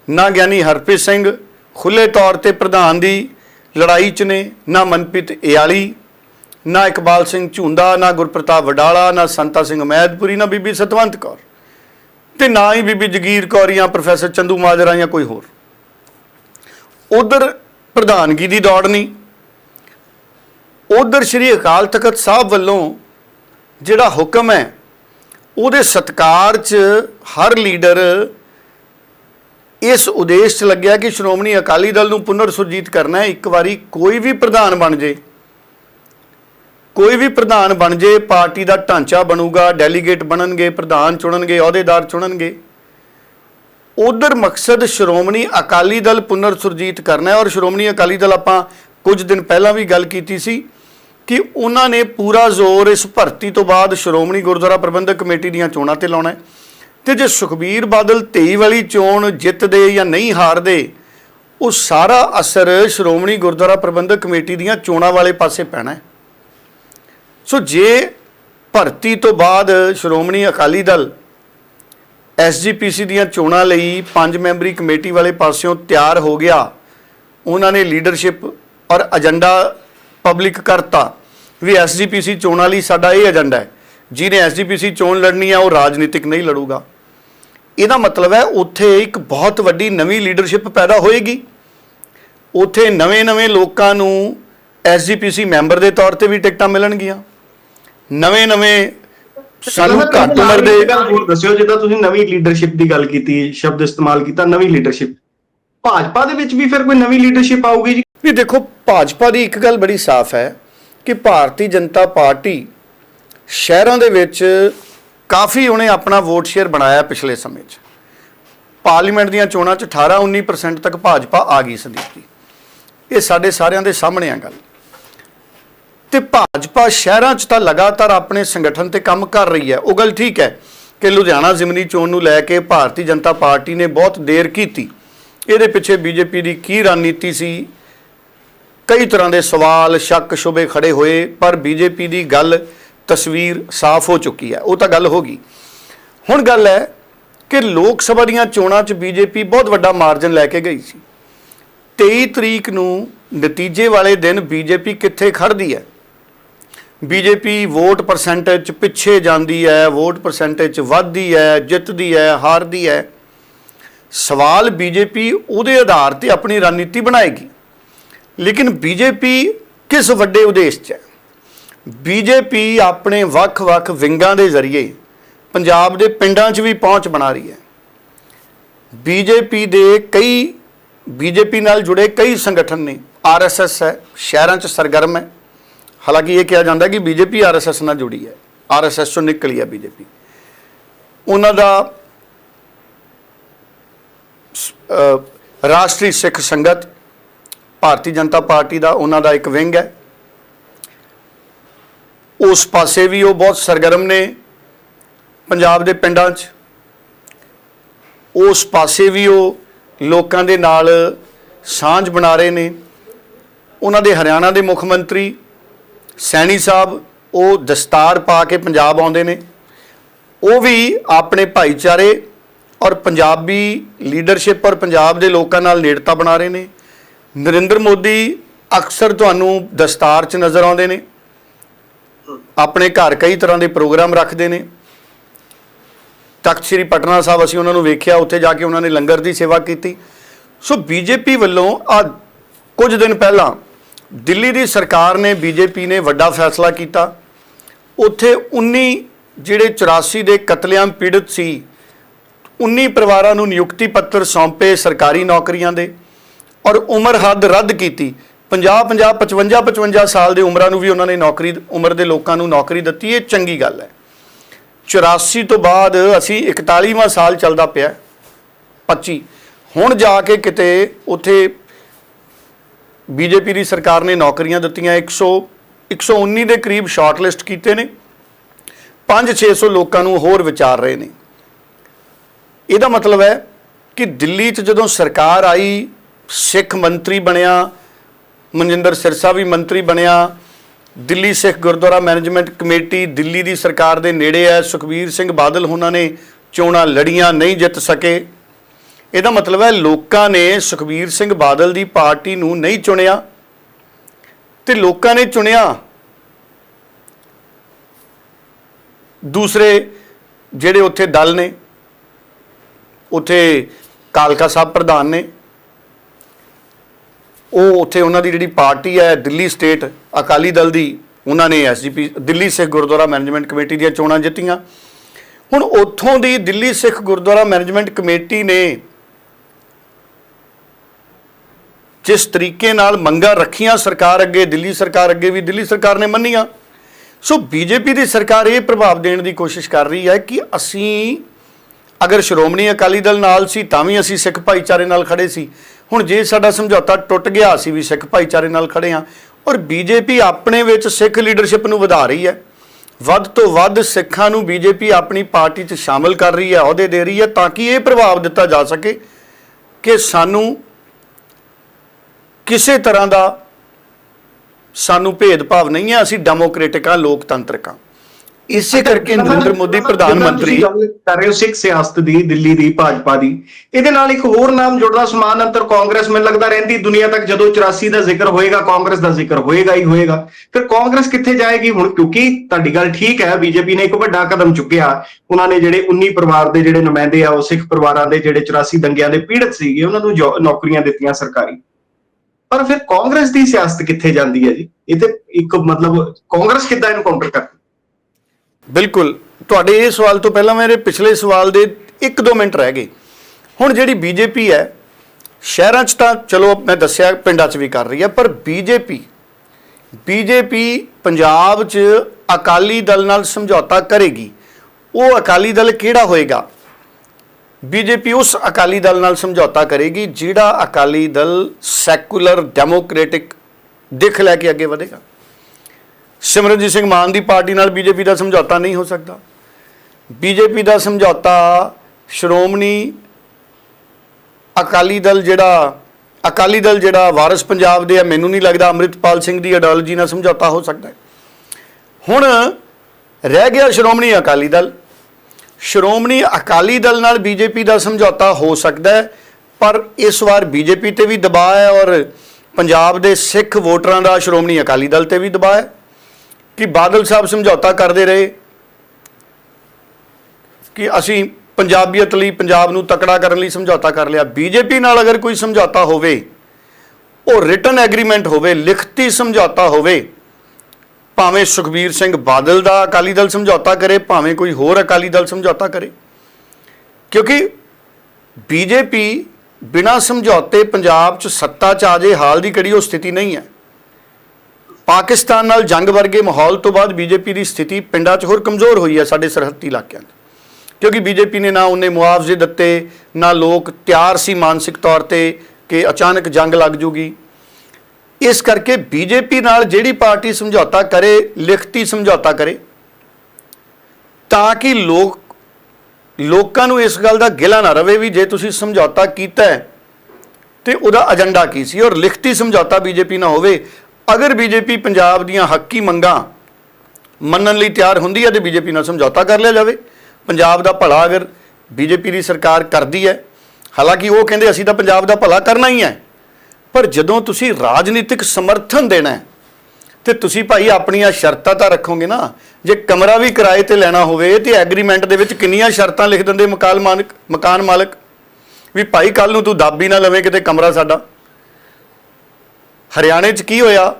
ਨਾ ਗਿਆਨੀ ਹਰਪ੍ਰੀਤ ਸਿੰਘ ਖੁੱਲੇ ਤੌਰ ਤੇ ਪ੍ਰਧਾਨ ਦੀ ਲੜਾਈ 'ਚ ਨੇ, ਨਾ ਮਨਪ੍ਰੀਤ ਇਆਲੀ, ਨਾ ਇਕਬਾਲ ਸਿੰਘ ਝੁੰਦਾ ਨਾ ਗੁਰਪ੍ਰਤਾਪ ਵਡਾਲਾ, ਨਾ ਸੰਤਾ ਸਿੰਘ ਅਮੈਦਪੁਰੀ ਨਾ ਬੀਬੀ ਸਤਵੰਤ ਕੌਰ ਤੇ ਨਾ ਹੀ ਬੀਬੀ ਜਗੀਰ ਕੌਰ ਜਾਂ ਪ੍ਰੋਫੈਸਰ ਚੰਦੂ ਮਾਜਰਾ ਜਾਂ ਕੋਈ ਹੋਰ। ਉਧਰ ਪ੍ਰਧਾਨਗੀ ਦੀ ਦੌੜ ਨਹੀਂ ਉਧਰ ਸ਼੍ਰੀ ਅਕਾਲ ਤਖਤ ਸਾਹਿਬ ਵੱਲੋਂ ਜਿਹੜਾ ਹੁਕਮ ਹੈ, ਉਹਦੇ ਸਤਕਾਰ 'ਚ ਹਰ ਲੀਡਰ ਇਸ ਉਦੇਸ਼ 'ਚ ਲੱਗਿਆ ਕਿ ਸ਼੍ਰੋਮਣੀ ਅਕਾਲੀ ਦਲ ਨੂੰ ਪੁਨਰ ਸੁਰਜੀਤ ਕਰਨਾ ਹੈ, ਇੱਕ ਵਾਰੀ ਕੋਈ ਵੀ ਪ੍ਰਧਾਨ ਬਣ ਜੇ। ਕੋਈ ਵੀ ਪ੍ਰਧਾਨ ਬਣ ਜੇ, ਪਾਰਟੀ ਦਾ ਢਾਂਚਾ ਬਣੂਗਾ, ਡੈਲੀਗੇਟ ਬਣਨਗੇ, ਪ੍ਰਧਾਨ ਚੁਣਨਗੇ, ਅਹੁਦੇਦਾਰ ਚੁਣਨਗੇ। ਉਧਰ ਮਕਸਦ ਸ਼੍ਰੋਮਣੀ ਅਕਾਲੀ ਦਲ ਪੁਨਰ ਸੁਰਜੀਤ ਕਰਨਾ ਹੈ, ਔਰ ਸ਼੍ਰੋਮਣੀ ਅਕਾਲੀ ਦਲ ਆਪਾਂ ਕੁਝ ਦਿਨ ਪਹਿਲਾਂ ਵੀ ਗੱਲ ਕੀਤੀ ਸੀ ਕਿ ਉਹਨਾਂ ਨੇ ਪੂਰਾ ਜ਼ੋਰ ਇਸ ਭਰਤੀ ਤੋਂ ਬਾਅਦ ਸ਼੍ਰੋਮਣੀ ਗੁਰਦੁਆਰਾ ਪ੍ਰਬੰਧਕ ਕਮੇਟੀ ਦੀਆਂ ਚੋਣਾਂ ਤੇ ਲਾਉਣਾ ਹੈ। ਤੇ ਜੇ ਸੁਖਬੀਰ ਬਾਦਲ 23 ਵਾਲੀ ਚੋਣ ਜਿੱਤਦੇ ਜਾਂ ਨਹੀਂ ਹਾਰਦੇ, ਉਹ ਸਾਰਾ ਅਸਰ ਸ਼੍ਰੋਮਣੀ ਗੁਰਦੁਆਰਾ ਪ੍ਰਬੰਧਕ ਕਮੇਟੀ ਦੀਆਂ ਚੋਣਾਂ ਵਾਲੇ ਪਾਸੇ ਪੈਣਾ ਹੈ। ਸੋ ਜੇ ਭਰਤੀ ਤੋਂ ਬਾਅਦ ਸ਼੍ਰੋਮਣੀ ਅਕਾਲੀ ਦਲ ਐਸਜੀਪੀਸੀ ਦੀਆਂ ਚੋਣਾਂ ਲਈ ਪੰਜ ਮੈਂਬਰੀ ਕਮੇਟੀ ਵਾਲੇ ਪਾਸਿਓਂ ਤਿਆਰ ਹੋ ਗਿਆ, ਉਹਨਾਂ ਨੇ ਲੀਡਰਸ਼ਿਪ ਔਰ ਏਜੰਡਾ ਪਬਲਿਕ ਕਰਤਾ ਵੀ ਐਸਜੀਪੀਸੀ ਚੋਣਾਂ ਲਈ ਸਾਡਾ ਇਹ ਏਜੰਡਾ ਹੈ। ਜਿਹਨੇ ਐਸਜੀਪੀਸੀ ਚੋਣ ਲੜਨੀ ਆ ਉਹ ਰਾਜਨੀਤਿਕ ਨਹੀਂ ਲੜੂਗਾ। ਇਹਦਾ ਮਤਲਬ ਹੈ ਉੱਥੇ ਇੱਕ ਬਹੁਤ ਵੱਡੀ ਨਵੀਂ ਲੀਡਰਸ਼ਿਪ ਪੈਦਾ ਹੋਏਗੀ। ਉੱਥੇ ਨਵੇਂ-ਨਵੇਂ ਲੋਕਾਂ ਨੂੰ ਐਸਜੀਪੀਸੀ ਮੈਂਬਰ ਦੇ ਤੌਰ ਤੇ ਵੀ ਟਿਕਟਾਂ ਮਿਲਣਗੀਆਂ। ਨਵੇਂ-ਨਵੇਂ ਸਾਨੂੰ ਘੱਟ ਉਮਰ ਦੇ ਦੱਸਿਓ ਜਿੱਦਾਂ ਤੁਸੀਂ ਨਵੀਂ ਲੀਡਰਸ਼ਿਪ ਦੀ ਗੱਲ ਕੀਤੀ ਸ਼ਬਦ ਇਸਤੇਮਾਲ ਕੀਤਾ ਨਵੀਂ ਲੀਡਰਸ਼ਿਪ ਭਾਜਪਾ ਦੇ ਵਿੱਚ ਵੀ ਫਿਰ ਕੋਈ ਨਵੀਂ ਲੀਡਰਸ਼ਿਪ ਆਊਗੀ ਜੀ? ਵੀ ਦੇਖੋ ਭਾਜਪਾ ਦੀ ਇੱਕ ਗੱਲ ਬੜੀ ਸਾਫ਼ ਹੈ। ਕਿ ਭਾਰਤੀ ਜਨਤਾ ਪਾਰਟੀ ਸ਼ਹਿਰਾਂ ਦੇ ਵਿੱਚ ਕਾਫੀ ਉਹਨੇ ਆਪਣਾ ਵੋਟ ਸ਼ੇਅਰ ਬਣਾਇਆ ਪਿਛਲੇ ਸਮੇਂ 'ਚ। ਪਾਰਲੀਮੈਂਟ ਦੀਆਂ ਚੋਣਾਂ 'ਚ 18-19% ਤੱਕ ਭਾਜਪਾ ਆ ਗਈ ਸੰਦੀਪ ਜੀ ਇਹ ਸਾਡੇ ਸਾਰਿਆਂ ਦੇ ਸਾਹਮਣੇ ਆ ਗੱਲ। ਤੇ ਭਾਜਪਾ ਸ਼ਹਿਰਾਂ 'ਚ ਤਾਂ ਲਗਾਤਾਰ ਆਪਣੇ ਸੰਗਠਨ ਤੇ ਕੰਮ ਕਰ ਰਹੀ ਹੈ। ਉਹ ਗੱਲ ਠੀਕ ਹੈ ਕਿ ਲੁਧਿਆਣਾ ਜ਼ਿਮਨੀ ਚੋਣ ਨੂੰ ਲੈ ਕੇ ਭਾਰਤੀ ਜਨਤਾ ਪਾਰਟੀ ਨੇ ਬਹੁਤ ਦੇਰ ਕੀਤੀ। ਇਹਦੇ ਪਿੱਛੇ ਬੀਜੇਪੀ ਦੀ ਕੀ ਰਣਨੀਤੀ ਸੀ? ਕਈ ਤਰ੍ਹਾਂ ਦੇ ਸਵਾਲ, ਸ਼ੱਕ, ਸ਼ੁਬੇ ਖੜੇ ਹੋਏ, ਪਰ ਬੀਜੇਪੀ ਦੀ ਗੱਲ ਤਸਵੀਰ ਸਾਫ਼ ਹੋ ਚੁੱਕੀ ਹੈ। ਉਹ ਤਾਂ ਗੱਲ ਹੋ ਗਈ। ਹੁਣ ਗੱਲ ਹੈ ਕਿ ਲੋਕ ਸਭਾ ਦੀਆਂ ਚੋਣਾਂ 'ਚ ਬੀਜੇਪੀ ਬਹੁਤ ਵੱਡਾ ਮਾਰਜਨ ਲੈ ਕੇ ਗਈ ਸੀ। 23 ਤਰੀਕ ਨੂੰ ਨਤੀਜੇ ਵਾਲੇ ਦਿਨ ਬੀਜੇਪੀ ਕਿੱਥੇ ਖੜਦੀ ਹੈ? ਬੀਜੇਪੀ ਵੋਟ ਪਰਸੈਂਟੇਜ 'ਚ ਪਿੱਛੇ ਜਾਂਦੀ ਹੈ, ਵੋਟ ਪਰਸੈਂਟੇਜ 'ਚ ਵੱਧਦੀ ਹੈ, ਜਿੱਤਦੀ ਹੈ, ਹਾਰਦੀ ਹੈ। ਸਵਾਲ ਬੀਜੇਪੀ ਉਹਦੇ ਆਧਾਰ ਤੇ ਆਪਣੀ ਰਣਨੀਤੀ ਬਣਾਏਗੀ। ਲੇਕਿਨ ਬੀਜੇਪੀ ਕਿਸ ਵੱਡੇ ਉਦੇਸ਼ 'ਚ ਹੈ? ਬੀਜੇਪੀ ਆਪਣੇ ਵੱਖ-ਵੱਖ ਵਿੰਗਾਂ ਦੇ ਜ਼ਰੀਏ ਪੰਜਾਬ ਦੇ ਪਿੰਡਾਂ 'ਚ ਵੀ ਪਹੁੰਚ ਬਣਾ ਰਹੀ ਹੈ। ਬੀਜੇਪੀ ਦੇ ਕਈ ਬੀਜੇਪੀ ਨਾਲ ਜੁੜੇ ਕਈ ਸੰਗਠਨ ਨੇ। ਆਰਐਸਐਸ ਹੈ, ਸ਼ਹਿਰਾਂ 'ਚ ਸਰਗਰਮ ਹੈ। ਹਾਲਾਂਕਿ ਇਹ ਕਿਹਾ ਜਾਂਦਾ ਕਿ ਬੀਜੇਪੀ ਆਰਐਸਐਸ ਨਾਲ ਜੁੜੀ ਹੈ। ਆਰਐਸਐਸ ਤੋਂ ਨਿਕਲੀ ਹੈ ਬੀਜੇਪੀ ਉਹਨਾਂ ਦਾ ਰਾਸ਼ਟਰੀ ਸਿੱਖ ਸੰਗਤ ਭਾਰਤੀ ਜਨਤਾ ਪਾਰਟੀ ਦਾ ਉਹਨਾਂ ਦਾ ਇੱਕ ਵਿੰਗ ਹੈ। ਉਸ ਪਾਸੇ ਵੀ ਉਹ ਬਹੁਤ ਸਰਗਰਮ ਨੇ ਪੰਜਾਬ ਦੇ ਪਿੰਡਾਂ 'ਚ। ਉਸ ਪਾਸੇ ਵੀ ਉਹ ਲੋਕਾਂ ਦੇ ਨਾਲ ਸਾਂਝ ਬਣਾ ਰਹੇ ਨੇ। ਉਹਨਾਂ ਦੇ ਹਰਿਆਣਾ ਦੇ ਮੁੱਖ ਮੰਤਰੀ ਸੈਣੀ ਸਾਹਿਬ, ਉਹ ਦਸਤਾਰ ਪਾ ਕੇ ਪੰਜਾਬ ਆਉਂਦੇ ਨੇ। ਉਹ ਵੀ ਆਪਣੇ ਭਾਈਚਾਰੇ ਔਰ ਪੰਜਾਬੀ ਲੀਡਰਸ਼ਿਪ ਔਰ ਪੰਜਾਬ ਦੇ ਲੋਕਾਂ ਨਾਲ ਨੇੜਤਾ ਬਣਾ ਰਹੇ ਨੇ। ਨਰਿੰਦਰ ਮੋਦੀ ਅਕਸਰ ਤੁਹਾਨੂੰ ਦਸਤਾਰ 'ਚ ਨਜ਼ਰ ਆਉਂਦੇ ਨੇ। ਆਪਣੇ ਘਰ ਕਈ ਤਰ੍ਹਾਂ ਦੇ ਪ੍ਰੋਗਰਾਮ ਰੱਖਦੇ ਨੇ। ਤਖਤ ਸ੍ਰੀ ਪਟਨਾ ਸਾਹਿਬ ਅਸੀਂ ਉਹਨਾਂ ਨੂੰ ਵੇਖਿਆ, ਉੱਥੇ ਜਾ ਕੇ ਉਹਨਾਂ ਨੇ ਲੰਗਰ ਦੀ ਸੇਵਾ ਕੀਤੀ। ਸੋ ਬੀਜੇਪੀ ਵੱਲੋਂ ਆ ਕੁਝ ਦਿਨ ਪਹਿਲਾਂ ਦਿੱਲੀ ਦੀ ਸਰਕਾਰ ਨੇ ਬੀਜੇਪੀ ਨੇ ਵੱਡਾ ਫੈਸਲਾ ਕੀਤਾ। ਉੱਥੇ 19 ਜਿਹੜੇ 84 ਦੇ ਕਤਲੇਆਮ ਪੀੜਤ ਸੀ 19 ਪਰਿਵਾਰਾਂ ਨੂੰ ਨਿਯੁਕਤੀ ਪੱਤਰ ਸੌਂਪੇ ਸਰਕਾਰੀ ਨੌਕਰੀਆਂ ਦੇ। ਔਰ ਉਮਰ ਹੱਦ ਰੱਦ ਕੀਤੀ। 50 50 55 55 ਸਾਲ ਦੇ ਉਮਰਾਂ ਨੂੰ ਵੀ ਉਹਨਾਂ ਨੇ ਨੌਕਰੀ, ਉਮਰ ਦੇ ਲੋਕਾਂ ਨੂੰ ਨੌਕਰੀ ਦਿੱਤੀ, ਇਹ ਚੰਗੀ ਗੱਲ ਹੈ। 84 ਤੋਂ ਬਾਅਦ ਅਸੀਂ 41ਵਾਂ ਸਾਲ ਚੱਲਦਾ ਪਿਆ 25 ਹੁਣ ਜਾ ਕੇ ਕਿਤੇ ਉੱਥੇ ਬੀਜੇਪੀ ਦੀ ਸਰਕਾਰ ਨੇ ਨੌਕਰੀਆਂ ਦਿੱਤੀਆਂ 100 119 ਦੇ ਕਰੀਬ ਸ਼ਾਰਟਲਿਸਟ ਕੀਤੇ ਨੇ 5-600 ਲੋਕਾਂ ਨੂੰ ਹੋਰ ਵਿਚਾਰ ਰਹੇ ਨੇ। ਇਹਦਾ ਮਤਲਬ ਹੈ ਕਿ ਦਿੱਲੀ 'ਚ ਜਦੋਂ ਸਰਕਾਰ ਆਈ ਸਿੱਖ ਮੰਤਰੀ ਬਣਿਆ, ਮਨਜਿੰਦਰ ਸਿਰਸਾ ਵੀ ਮੰਤਰੀ ਬਣਿਆ, ਦਿੱਲੀ ਸਿੱਖ ਗੁਰਦੁਆਰਾ ਮੈਨੇਜਮੈਂਟ ਕਮੇਟੀ ਦਿੱਲੀ ਦੀ ਸਰਕਾਰ ਦੇ ਨੇੜੇ ਹੈ, ਸੁਖਬੀਰ ਸਿੰਘ ਬਾਦਲ ਉਹਨਾਂ ਨੇ ਚੋਣਾਂ ਲੜੀਆਂ, ਨਹੀਂ ਜਿੱਤ ਸਕੇ। ਇਹਦਾ ਮਤਲਬ ਹੈ ਲੋਕਾਂ ਨੇ ਸੁਖਬੀਰ ਸਿੰਘ ਬਾਦਲ ਦੀ ਪਾਰਟੀ ਨੂੰ ਨਹੀਂ ਚੁਣਿਆ ਤੇ ਲੋਕਾਂ ਨੇ ਚੁਣਿਆ। ਦੂਸਰੇ ਜਿਹੜੇ ਉੱਥੇ ਦਲ ਨੇ, ਉੱਥੇ ਕਾਲਕਾ ਸਾਹਿਬ ਪ੍ਰਧਾਨ ਨੇ ਉਹ ਉੱਥੇ ਉਹਨਾਂ ਦੀ ਜਿਹੜੀ ਪਾਰਟੀ ਹੈ ਦਿੱਲੀ ਸਟੇਟ ਅਕਾਲੀ ਦਲ ਦੀ, ਉਹਨਾਂ ਨੇ SGP Delhi Sikh Gurdwara management committee ਦੀਆਂ ਚੋਣਾਂ ਜਿੱਤੀਆਂ। ਹੁਣ ਉੱਥੋਂ ਦੀ ਦਿੱਲੀ ਸਿੱਖ ਗੁਰਦੁਆਰਾ ਮੈਨੇਜਮੈਂਟ ਕਮੇਟੀ ਨੇ ਜਿਸ ਤਰੀਕੇ ਨਾਲ ਮੰਗਾਂ ਰੱਖੀਆਂ ਸਰਕਾਰ ਅੱਗੇ, ਦਿੱਲੀ ਸਰਕਾਰ ਅੱਗੇ ਵੀ ਦਿੱਲੀ ਸਰਕਾਰ ਨੇ ਮੰਨੀਆਂ। ਸੋ ਬੀਜੇਪੀ ਦੀ ਸਰਕਾਰ ਇਹ ਪ੍ਰਭਾਵ ਦੇਣ ਦੀ ਕੋਸ਼ਿਸ਼ ਕਰ ਰਹੀ ਹੈ ਕਿ ਅਸੀਂ ਅਗਰ ਸ਼੍ਰੋਮਣੀ ਅਕਾਲੀ ਦਲ ਨਾਲ ਸੀ, ਤਾਂ ਵੀ ਅਸੀਂ ਸਿੱਖ ਭਾਈਚਾਰੇ ਨਾਲ ਖੜੇ ਸੀ। ਹੁਣ ਜੇ ਸਾਡਾ ਸਮਝੌਤਾ ਟੁੱਟ ਗਿਆ, ਅਸੀਂ ਵੀ ਸਿੱਖ ਭਾਈਚਾਰੇ ਨਾਲ ਖੜੇ ਹਾਂ। ਔਰ ਬੀਜੇਪੀ ਆਪਣੇ ਵਿੱਚ ਸਿੱਖ ਲੀਡਰਸ਼ਿਪ ਨੂੰ ਵਧਾ ਰਹੀ ਹੈ। ਵੱਧ ਤੋਂ ਵੱਧ ਸਿੱਖਾਂ ਨੂੰ ਬੀਜੇਪੀ ਆਪਣੀ ਪਾਰਟੀ 'ਚ ਸ਼ਾਮਲ ਕਰ ਰਹੀ ਹੈ, ਅਹੁਦੇ ਦੇ ਰਹੀ ਹੈ, ਤਾਂ ਕਿ ਇਹ ਪ੍ਰਭਾਵ ਦਿੱਤਾ ਜਾ ਸਕੇ ਕਿ ਸਾਨੂੰ ਕਿਸੇ ਤਰ੍ਹਾਂ ਦਾ ਸਾਨੂੰ ਭੇਦਭਾਵ ਨਹੀਂ ਹੈ। ਅਸੀਂ ਡੈਮੋਕ੍ਰੈਟਿਕ ਹਾਂ, ਲੋਕਤੰਤਰਿਕ ਹਾਂ। ਇਸੇ ਕਰਕੇ ਨਰਿੰਦਰ ਮੋਦੀ ਪ੍ਰਧਾਨ ਮੰਤਰੀ ਕਰ ਰਹੇ ਹੋ ਸਿੱਖ ਸਿਆਸਤ ਦੀ ਦਿੱਲੀ ਦੀ ਭਾਜਪਾ ਦੀ ਇਹਦੇ ਨਾਲ ਇੱਕ ਹੋਰ ਨਾਮ ਜੁੜਦਾ ਸਮਾਨ ਅੰਤਰ ਕਾਂਗਰਸ ਮੈਨੂੰ ਲੱਗਦਾ ਰਹਿੰਦੀ ਦੁਨੀਆ ਤੱਕ ਜਦੋਂ 84 ਦਾ ਜ਼ਿਕਰ ਹੋਏਗਾ ਕਾਂਗਰਸ ਦਾ ਜ਼ਿਕਰ ਹੋਏਗਾ ਹੀ ਹੋਏਗਾ। ਫਿਰ ਕਾਂਗਰਸ ਕਿੱਥੇ ਜਾਏਗੀ ਹੁਣ? ਕਿਉਂਕਿ ਤੁਹਾਡੀ ਗੱਲ ਠੀਕ ਹੈ ਬੀਜੇਪੀ ਨੇ ਇੱਕ ਵੱਡਾ ਕਦਮ ਚੁੱਕਿਆ। ਉਹਨਾਂ ਨੇ ਜਿਹੜੇ 19 ਪਰਿਵਾਰ ਦੇ ਜਿਹੜੇ ਨੁਮਾਇੰਦੇ ਆ ਉਹ ਸਿੱਖ ਪਰਿਵਾਰਾਂ ਦੇ ਜਿਹੜੇ 84 ਦੰਗਿਆਂ ਦੇ ਪੀੜਤ ਸੀਗੇ ਉਹਨਾਂ ਨੂੰ ਨੌਕਰੀਆਂ ਦਿੱਤੀਆਂ ਸਰਕਾਰੀ। ਪਰ ਫਿਰ ਕਾਂਗਰਸ ਦੀ ਸਿਆਸਤ ਕਿੱਥੇ ਜਾਂਦੀ ਹੈ ਜੀ? ਇਹ ਤੇ ਇੱਕ ਮਤਲਬ ਕਾਂਗਰਸ ਕਿੱਦਾਂ ਇਨਕਾਊਂਟਰ ਕਰਦੀ? ਬਿਲਕੁਲ। ਤੁਹਾਡੇ ਇਹ ਸਵਾਲ ਤੋਂ ਪਹਿਲਾਂ ਮੇਰੇ ਪਿਛਲੇ ਸਵਾਲ ਦੇ 1-2 ਮਿੰਟ ਰਹਿ ਗਏ। ਹੁਣ ਜਿਹੜੀ ਬੀਜੇਪੀ ਹੈ, ਸ਼ਹਿਰਾਂ 'ਚ ਤਾਂ ਚਲੋ ਮੈਂ ਦੱਸਿਆ ਪਿੰਡਾਂ 'ਚ ਵੀ ਕਰ ਰਹੀ ਹੈ, ਪਰ ਬੀਜੇਪੀ ਬੀਜੇਪੀ ਪੰਜਾਬ 'ਚ ਅਕਾਲੀ ਦਲ ਨਾਲ ਸਮਝੌਤਾ ਕਰੇਗੀ। ਉਹ ਅਕਾਲੀ ਦਲ ਕਿਹੜਾ ਹੋਏਗਾ? ਬੀਜੇਪੀ ਉਸ ਅਕਾਲੀ ਦਲ ਨਾਲ ਸਮਝੌਤਾ ਕਰੇਗੀ ਜਿਹੜਾ ਅਕਾਲੀ ਦਲ ਸੈਕੂਲਰ ਡੈਮੋਕ੍ਰੈਟਿਕ ਦਿਖ ਲੈ ਕੇ ਅੱਗੇ ਵਧੇਗਾ। ਸਿਮਰਨਜੀਤ ਸਿੰਘ ਮਾਨ ਦੀ ਪਾਰਟੀ ਨਾਲ ਬੀਜੇਪੀ ਦਾ ਸਮਝੌਤਾ ਨਹੀਂ ਹੋ ਸਕਦਾ। ਬੀਜੇਪੀ ਦਾ ਸਮਝੌਤਾ ਸ਼੍ਰੋਮਣੀ ਅਕਾਲੀ ਦਲ ਜਿਹੜਾ, ਅਕਾਲੀ ਦਲ ਜਿਹੜਾ ਵਾਰਿਸ ਪੰਜਾਬ ਦੇ ਆ, ਮੈਨੂੰ ਨਹੀਂ ਲੱਗਦਾ ਅੰਮ੍ਰਿਤਪਾਲ ਸਿੰਘ ਦੀ ਆਈਡੀਓਲੋਜੀ ਨਾਲ ਸਮਝੌਤਾ ਹੋ ਸਕਦਾ ਹੁਣ ਰਹਿ ਗਿਆ ਸ਼੍ਰੋਮਣੀ ਅਕਾਲੀ ਦਲ। ਸ਼੍ਰੋਮਣੀ ਅਕਾਲੀ ਦਲ ਨਾਲ ਬੀਜੇਪੀ ਦਾ ਸਮਝੌਤਾ ਹੋ ਸਕਦਾ ਹੈ, ਪਰ ਇਸ ਵਾਰ ਬੀਜੇਪੀ ਤੇ ਵੀ ਦਬਾਅ ਹੈ ਔਰ ਪੰਜਾਬ ਦੇ ਸਿੱਖ ਵੋਟਰਾਂ ਦਾ ਸ਼੍ਰੋਮਣੀ ਅਕਾਲੀ ਦਲ ਤੇ ਵੀ ਦਬਾਅ ਹੈ। ਕਿ ਬਾਦਲ ਸਾਹਿਬ ਸਮਝੌਤਾ ਕਰਦੇ ਰਹੇ ਕਿ ਅਸੀਂ ਪੰਜਾਬੀਅਤ ਲਈ, ਪੰਜਾਬ ਨੂੰ ਤਕੜਾ ਕਰਨ ਲਈ ਸਮਝੌਤਾ ਕਰ ਲਿਆ। ਬੀਜੇਪੀ ਨਾਲ ਅਗਰ ਕੋਈ ਸਮਝੌਤਾ ਹੋਵੇ, ਉਹ ਰਿਟਨ ਐਗਰੀਮੈਂਟ ਹੋਵੇ, ਲਿਖਤੀ ਸਮਝੌਤਾ ਹੋਵੇ, ਭਾਵੇਂ ਸੁਖਬੀਰ ਸਿੰਘ ਬਾਦਲ ਦਾ ਅਕਾਲੀ ਦਲ ਸਮਝੌਤਾ ਕਰੇ, ਭਾਵੇਂ ਕੋਈ ਹੋਰ ਅਕਾਲੀ ਦਲ ਸਮਝੌਤਾ ਕਰੇ। ਕਿਉਂਕਿ ਬੀਜੇਪੀ ਬਿਨਾਂ ਸਮਝੌਤੇ ਪੰਜਾਬ 'ਚ ਸੱਤਾ 'ਚ ਆ ਜੇ, ਹਾਲ ਦੀ ਕੜੀ ਉਹ ਸਥਿਤੀ ਨਹੀਂ ਹੈ। ਪਾਕਿਸਤਾਨ ਨਾਲ ਜੰਗ ਵਰਗੇ ਮਾਹੌਲ ਤੋਂ ਬਾਅਦ ਬੀਜੇਪੀ ਦੀ ਸਥਿਤੀ ਪਿੰਡਾਂ 'ਚ ਹੋਰ ਕਮਜ਼ੋਰ ਹੋਈ ਹੈ ਸਾਡੇ ਸਰਹੱਦੀ ਇਲਾਕਿਆਂ 'ਚ। ਕਿਉਂਕਿ ਬੀਜੇਪੀ ਨੇ ਨਾ ਉਹਨੇ ਮੁਆਵਜ਼ੇ ਦਿੱਤੇ, ਨਾ ਲੋਕ ਤਿਆਰ ਸੀ ਮਾਨਸਿਕ ਤੌਰ ਤੇ ਕਿ ਅਚਾਨਕ ਜੰਗ ਲੱਗ ਜੂਗੀ। ਇਸ ਕਰਕੇ ਬੀਜੇਪੀ ਨਾਲ ਜਿਹੜੀ ਪਾਰਟੀ ਸਮਝੌਤਾ ਕਰੇ, ਲਿਖਤੀ ਸਮਝੌਤਾ ਕਰੇ, ਤਾਂ ਕਿ ਲੋਕ, ਲੋਕਾਂ ਨੂੰ ਇਸ ਗੱਲ ਦਾ ਗਿਲਾ ਨਾ ਰਵੇ ਵੀ ਜੇ ਤੁਸੀਂ ਸਮਝੌਤਾ ਕੀਤਾ ਹੈ, ਤੇ ਉਹਦਾ ਏਜੰਡਾ ਕੀ ਸੀ? ਔਰ ਲਿਖਤੀ ਸਮਝੌਤਾ ਬੀਜੇਪੀ ਨਾਲ ਹੋਵੇ ਅਗਰ ਬੀਜੇਪੀ ਪੰਜਾਬ ਦੀਆਂ ਹੱਕੀ ਮੰਗਾਂ ਮੰਨਣ ਲਈ ਤਿਆਰ ਹੁੰਦੀ ਹੈ ਤੇ ਬੀਜੇਪੀ ਨਾਲ ਸਮਝੌਤਾ ਕਰ ਲਿਆ ਜਾਵੇ। ਪੰਜਾਬ ਦਾ ਭਲਾ ਅਗਰ ਬੀਜੇਪੀ ਦੀ ਸਰਕਾਰ ਕਰਦੀ ਹੈ, ਹਾਲਾਂਕਿ ਉਹ ਕਹਿੰਦੇ ਅਸੀਂ ਤਾਂ ਪੰਜਾਬ ਦਾ ਭਲਾ ਕਰਨਾ ਹੀ ਹੈ, ਪਰ ਜਦੋਂ ਤੁਸੀਂ ਰਾਜਨੀਤਿਕ ਸਮਰਥਨ ਦੇਣਾ ਹੈ, ਤੇ ਤੁਸੀਂ ਭਾਈ ਆਪਣੀਆਂ ਸ਼ਰਤਾਂ ਤਾਂ ਰੱਖੋਗੇ ਨਾ, ਜੇ ਕਮਰਾ ਵੀ ਕਿਰਾਏ ਤੇ ਲੈਣਾ ਹੋਵੇ, ਤੇ ਐਗਰੀਮੈਂਟ ਦੇ ਵਿੱਚ ਕਿੰਨੀਆਂ ਸ਼ਰਤਾਂ ਲਿਖ ਦਿੰਦੇ ਮਕਾਨ ਮਾਲਕ ਮਕਾਨ ਮਾਲਕ? ਵੀ ਭਾਈ ਕੱਲ ਨੂੰ ਤੂੰ ਦਾਬੀ ਨਾ ਲਵੇਂ ਕਿਤੇ ਕਮਰਾ ਸਾਡਾ। ਹਰਿਆਣੇ 'ਚ ਕੀ ਹੋਇਆ?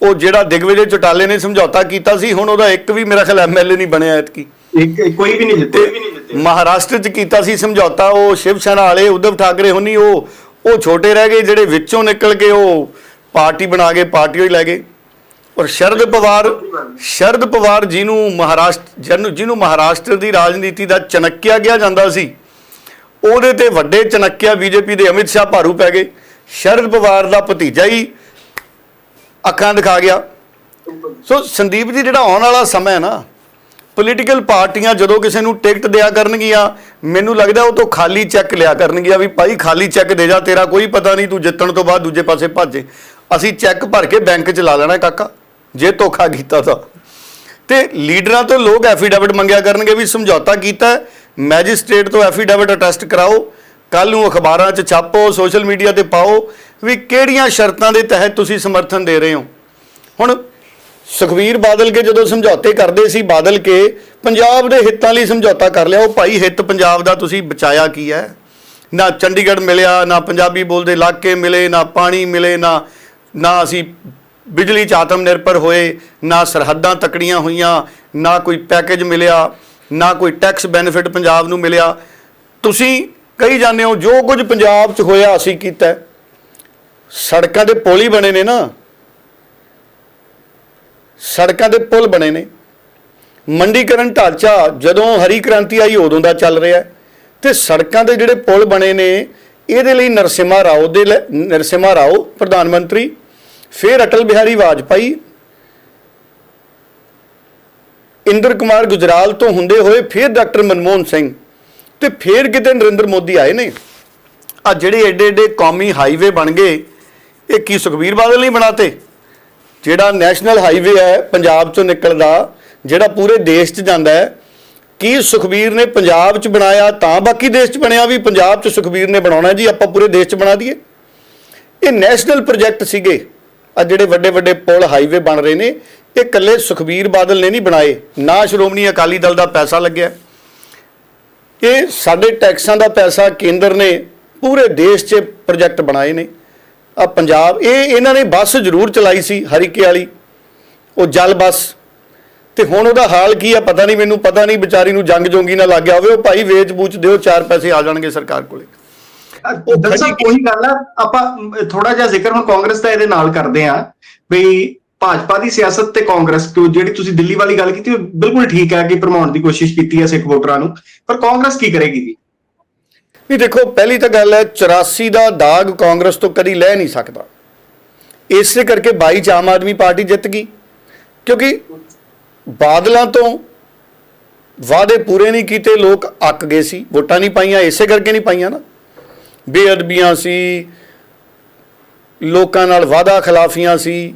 ਉਹ ਜਿਹੜਾ ਦਿਗਵਿਜੇ ਚਟਾਲੇ ਨੇ ਸਮਝੌਤਾ ਕੀਤਾ ਸੀ ਹੁਣ ਉਹਦਾ ਇੱਕ ਵੀ ਮੇਰਾ ਖਿਆਲ ਐਮਐਲਏ ਨਹੀਂ ਬਣਿਆ ਐਤਕੀ। ਇੱਕ ਕੋਈ ਵੀ ਨਹੀਂ ਜਿੱਤੇ ਵੀ ਨਹੀਂ ਜਿੱਤੇ ਮਹਾਰਾਸ਼ਟਰ 'ਚ ਕੀਤਾ ਸੀ ਸਮਝੌਤਾ ਉਹ ਸ਼ਿਵ ਸੈਨਾ ਵਾਲੇ ਉद्धਵ ਠਾਕਰੇ ਹੁਣੀ ਉਹ ਉਹ ਛੋਟੇ ਰਹਿ ਗਏ ਜਿਹੜੇ ਵਿੱਚੋਂ ਨਿਕਲ ਕੇ ਉਹ ਪਾਰਟੀ ਬਣਾ ਕੇ ਪਾਰਟੀ ਹੋਈ ਲੈ ਗਏ। ਔਰ ਸ਼ਰਦ ਪਵਾਰ ਸ਼ਰਦ ਪਵਾਰ ਜਿਹਨੂੰ ਮਹਾਰਾਸ਼ਟਰ ਜਿਹਨੂੰ ਮਹਾਰਾਸ਼ਟਰ ਦੀ ਰਾਜਨੀਤੀ ਦਾ ਚਣਕਿਆ ਗਿਆ ਜਾਂਦਾ ਸੀ ਉਹਦੇ ਤੇ ਵੱਡੇ ਚਣਕਿਆ ਬੀਜੇਪੀ ਦੇ ਅਮਿਤ ਸ਼ਾਹ ਭਾਰੂ ਪੈ ਗਏ। ਸ਼ਰਦ ਪਵਾਰ ਦਾ ਭਤੀਜਾ ਹੀ ਅੱਖਾਂ ਦਿਖਾ ਗਿਆ। ਸੋ ਸੰਦੀਪ ਜੀ ਜਿਹੜਾ ਆਉਣ ਵਾਲਾ ਸਮਾਂ ਹੈ ਨਾ ਪੋਲੀਟੀਕਲ ਪਾਰਟੀਆਂ ਜਦੋਂ ਕਿਸੇ ਨੂੰ ਟਿਕਟ ਦਿਆ ਕਰਨਗੀਆਂ ਮੈਨੂੰ ਲੱਗਦਾ ਉਹ ਤੋਂ ਖਾਲੀ ਚੈੱਕ ਲਿਆ ਕਰਨਗੀਆਂ ਵੀ ਭਾਈ ਖਾਲੀ ਚੈੱਕ ਦੇ ਜਾ ਤੇਰਾ ਕੋਈ ਪਤਾ ਨਹੀਂ ਤੂੰ ਜਿੱਤਣ ਤੋਂ ਬਾਅਦ ਦੂਜੇ ਪਾਸੇ ਭੱਜੇ। ਅਸੀਂ ਚੈੱਕ ਭਰ ਕੇ ਬੈਂਕ 'ਚ ਲਾ ਲੈਣਾ ਕਾਕਾ ਜੇ ਧੋਖਾ ਕੀਤਾ ਤਾਂ। ਤੇ ਲੀਡਰਾਂ ਤੋਂ ਲੋਕ ਐਫੀਡੇਵਿਟ ਮੰਗਿਆ ਕਰਨਗੇ ਵੀ ਸਮਝੌਤਾ ਕੀਤਾ ਹੈ, ਮੈਜਿਸਟ੍ਰੇਟ ਤੋਂ ਐਫੀਡੇਵਿਟ ਅਟੈਸਟ ਕਰਾਓ ਕੱਲ ਨੂੰ ਅਖਬਾਰਾਂ 'ਚ ਛਾਪੋ, ਸੋਸ਼ਲ ਮੀਡੀਆ ਤੇ ਪਾਓ ਵੀ ਕਿਹੜੀਆਂ ਸ਼ਰਤਾਂ ਦੇ ਤਹਿਤ ਤੁਸੀਂ ਸਮਰਥਨ ਦੇ ਰਹੇ ਹੋ? ਹੁਣ ਸੁਖਵੀਰ ਬਾਦਲ ਕੇ ਜਦੋਂ ਸਮਝੌਤੇ ਕਰਦੇ ਸੀ, ਬਾਦਲ ਕੇ ਪੰਜਾਬ ਦੇ ਹਿੱਤਾਂ ਲਈ ਸਮਝੌਤਾ ਕਰ ਲਿਆ। ਉਹ ਭਾਈ ਹਿੱਤ ਪੰਜਾਬ ਦਾ ਤੁਸੀਂ ਬਚਾਇਆ ਕੀ ਹੈ? ਨਾ ਚੰਡੀਗੜ੍ਹ ਮਿਲਿਆ, ਨਾ ਪੰਜਾਬੀ ਬੋਲਦੇ ਇਲਾਕੇ ਮਿਲੇ, ਨਾ ਪਾਣੀ ਮਿਲੇ, ਨਾ ਨਾ ਅਸੀਂ ਬਿਜਲੀ ਚ ਆਤਮ ਨਿਰਭਰ ਹੋਏ, ਨਾ ਸਰਹੱਦਾਂ ਤਕੜੀਆਂ ਹੋਈਆਂ, ਨਾ ਕੋਈ ਪੈਕੇਜ ਮਿਲਿਆ, ਨਾ ਕੋਈ ਟੈਕਸ ਬੈਨੀਫਿਟ ਪੰਜਾਬ ਨੂੰ ਮਿਲਿਆ। ਤੁਸੀਂ ਕਹੀ ਜਾਂਦੇ ਹੋ, ਜੋ ਕੁਝ ਪੰਜਾਬ 'ਚ ਹੋਇਆ ਅਸੀਂ ਕੀਤਾ। ਸੜਕਾਂ ਦੇ ਪੁਲ ਹੀ ਬਣੇ ਨੇ ਨਾ। ਸੜਕਾਂ ਦੇ ਪੁਲ ਬਣੇ ਨੇ। ਮੰਡੀਕਰਨ ਢਾਂਚਾ ਜਦੋਂ ਹਰੀ ਕ੍ਰਾਂਤੀ ਆਈ, ਉਦੋਂ ਦਾ ਚੱਲ ਰਿਹਾ। ਹੈ ਤੇ ਸੜਕਾਂ ਦੇ ਜਿਹੜੇ ਪੁਲ ਬਣੇ ਨੇ, ਇਹਦੇ ਲਈ ਨਰਸਿਮਾ ਰਾਓ ਦੇ ਲਈ- ਨਰਸਿਮਹਾ ਰਾਓ, ਪ੍ਰਧਾਨ ਮੰਤਰੀ, ਫਿਰ ਅਟਲ ਬਿਹਾਰੀ ਵਾਜਪਾਈ, ਇੰਦਰ ਕੁਮਾਰ ਗੁਜਰਾਲ ਤੋਂ ਹੁੰਦੇ ਹੋਏ ਫਿਰ ਡਾਕਟਰ ਮਨਮੋਹਨ ਸਿੰਘ। ਤੇ ਫਿਰ ਕਿਤੇ ਨਰਿੰਦਰ ਮੋਦੀ ਆਏ ਨੇ ਆ ਜਿਹੜੇ ਐਡੇ ਐਡੇ ਕੌਮੀ ਹਾਈਵੇ ਬਣ ਗਏ, ਇਹ ਕੀ ਸੁਖਬੀਰ ਬਾਦਲ ਨਹੀਂ ਬਣਾਤੇ? ਜਿਹੜਾ ਨੈਸ਼ਨਲ ਹਾਈਵੇ ਹੈ ਪੰਜਾਬ ਚੋਂ ਨਿਕਲਦਾ ਜਿਹੜਾ ਪੂਰੇ ਦੇਸ਼ 'ਚ ਜਾਂਦਾ ਹੈ, ਕੀ ਸੁਖਬੀਰ ਨੇ ਪੰਜਾਬ 'ਚ ਬਣਾਇਆ, ਤਾਂ ਬਾਕੀ ਦੇਸ਼ 'ਚ ਬਣਿਆ ਵੀ ਪੰਜਾਬ 'ਚ ਸੁਖਬੀਰ ਨੇ ਬਣਾਉਣਾ ਜੀ, ਆਪਾਂ ਪੂਰੇ ਦੇਸ਼ 'ਚ ਬਣਾ ਦਈਏ। ਇਹ ਨੈਸ਼ਨਲ ਪ੍ਰੋਜੈਕਟ ਸੀਗੇ ਆ ਜਿਹੜੇ ਵੱਡੇ ਵੱਡੇ ਪੁਲ ਹਾਈਵੇ ਬਣ ਰਹੇ ਨੇ, ਇਹ ਇਕੱਲੇ ਸੁਖਬੀਰ ਬਾਦਲ ਨੇ ਨਹੀਂ ਬਣਾਏ, ਨਾ ਸ਼੍ਰੋਮਣੀ ਅਕਾਲੀ ਦਲ ਦਾ ਪੈਸਾ ਲੱਗਿਆ। ਇਹ ਸਾਡੇ ਟੈਕਸਾਂ ਦਾ ਪੈਸਾ ਕੇਂਦਰ ਨੇ ਪੂਰੇ ਦੇਸ਼ 'ਚ ਪ੍ਰੋਜੈਕਟ ਬਣਾਏ ਨੇ। ਆ ਪੰਜਾਬ ਇਹ ਇਹਨਾਂ ਨੇ ਬੱਸ ਜ਼ਰੂਰ ਚਲਾਈ ਸੀ ਹਰੀਕੇ ਵਾਲੀ। ਉਹ ਜਲ ਬੱਸ। ਤੇ ਹੁਣ ਉਹਦਾ ਹਾਲ ਕੀ ਆ ਪਤਾ ਨਹੀਂ ਮੈਨੂੰ ਪਤਾ ਨਹੀਂ ਵਿਚਾਰੀ ਨੂੰ ਜੰਗ ਜੋਗੀ ਨਾ ਲੱਗ ਗਿਆ ਹੋਵੇ ਉਹ ਭਾਈ ਵੇਚ ਬੂਚ ਦਿਓ ਚਾਰ ਪੈਸੇ ਆ ਜਾਣਗੇ ਸਰਕਾਰ ਕੋਲੇ। ਖੜੀ- ਉਹੀ ਗੱਲ ਆ ਆਪਾਂ ਥੋੜਾ ਜਿਹਾ ਜ਼ਿਕਰ ਹੁਣ ਕਾਂਗਰਸ ਦਾ ਇਹਦੇ ਨਾਲ ਕਰਦੇ ਆ ਵੀ ਭਾਜਪਾ ਦੀ ਸਿਆਸਤ ਤੇ ਕਾਂਗਰਸ ਤੋਂ ਜਿਹੜੀ ਤੁਸੀਂ ਦਿੱਲੀ ਵਾਲੀ ਗੱਲ ਕੀਤੀ, ਉਹ ਬਿਲਕੁਲ ਠੀਕ ਹੈ ਕਿ ਭਰਮਾਉਣ ਦੀ ਕੋਸ਼ਿਸ਼ ਕੀਤੀ ਹੈ ਸਿੱਖ ਵੋਟਰਾਂ ਨੂੰ। ਪਰ ਕਾਂਗਰਸ ਕੀ ਕਰੇਗੀ ਜੀ? ਵੀ ਦੇਖੋ, ਪਹਿਲੀ ਤਾਂ ਗੱਲ ਹੈ 84 ਦਾ ਦਾਗ ਕਾਂਗਰਸ ਤੋਂ ਕਦੀ ਲੈ ਨਹੀਂ ਸਕਦਾ। ਇਸੇ ਕਰਕੇ 22 ਚ ਆਮ ਆਦਮੀ ਪਾਰਟੀ ਜਿੱਤ ਗਈ। ਕਿਉਂਕਿ ਬਾਦਲਾਂ ਤੋਂ ਵਾਅਦੇ ਪੂਰੇ ਨਹੀਂ ਕੀਤੇ, ਲੋਕ ਅੱਕ ਗਏ ਸੀ। ਵੋਟਾਂ ਨਹੀਂ ਪਾਈਆਂ, ਇਸੇ ਕਰਕੇ ਨਹੀਂ ਪਾਈਆਂ ਨਾ। ਬੇਅਦਬੀਆਂ ਸੀ, ਲੋਕਾਂ ਨਾਲ ਵਾਅਦਾ ਖਿਲਾਫੀਆਂ ਸੀ।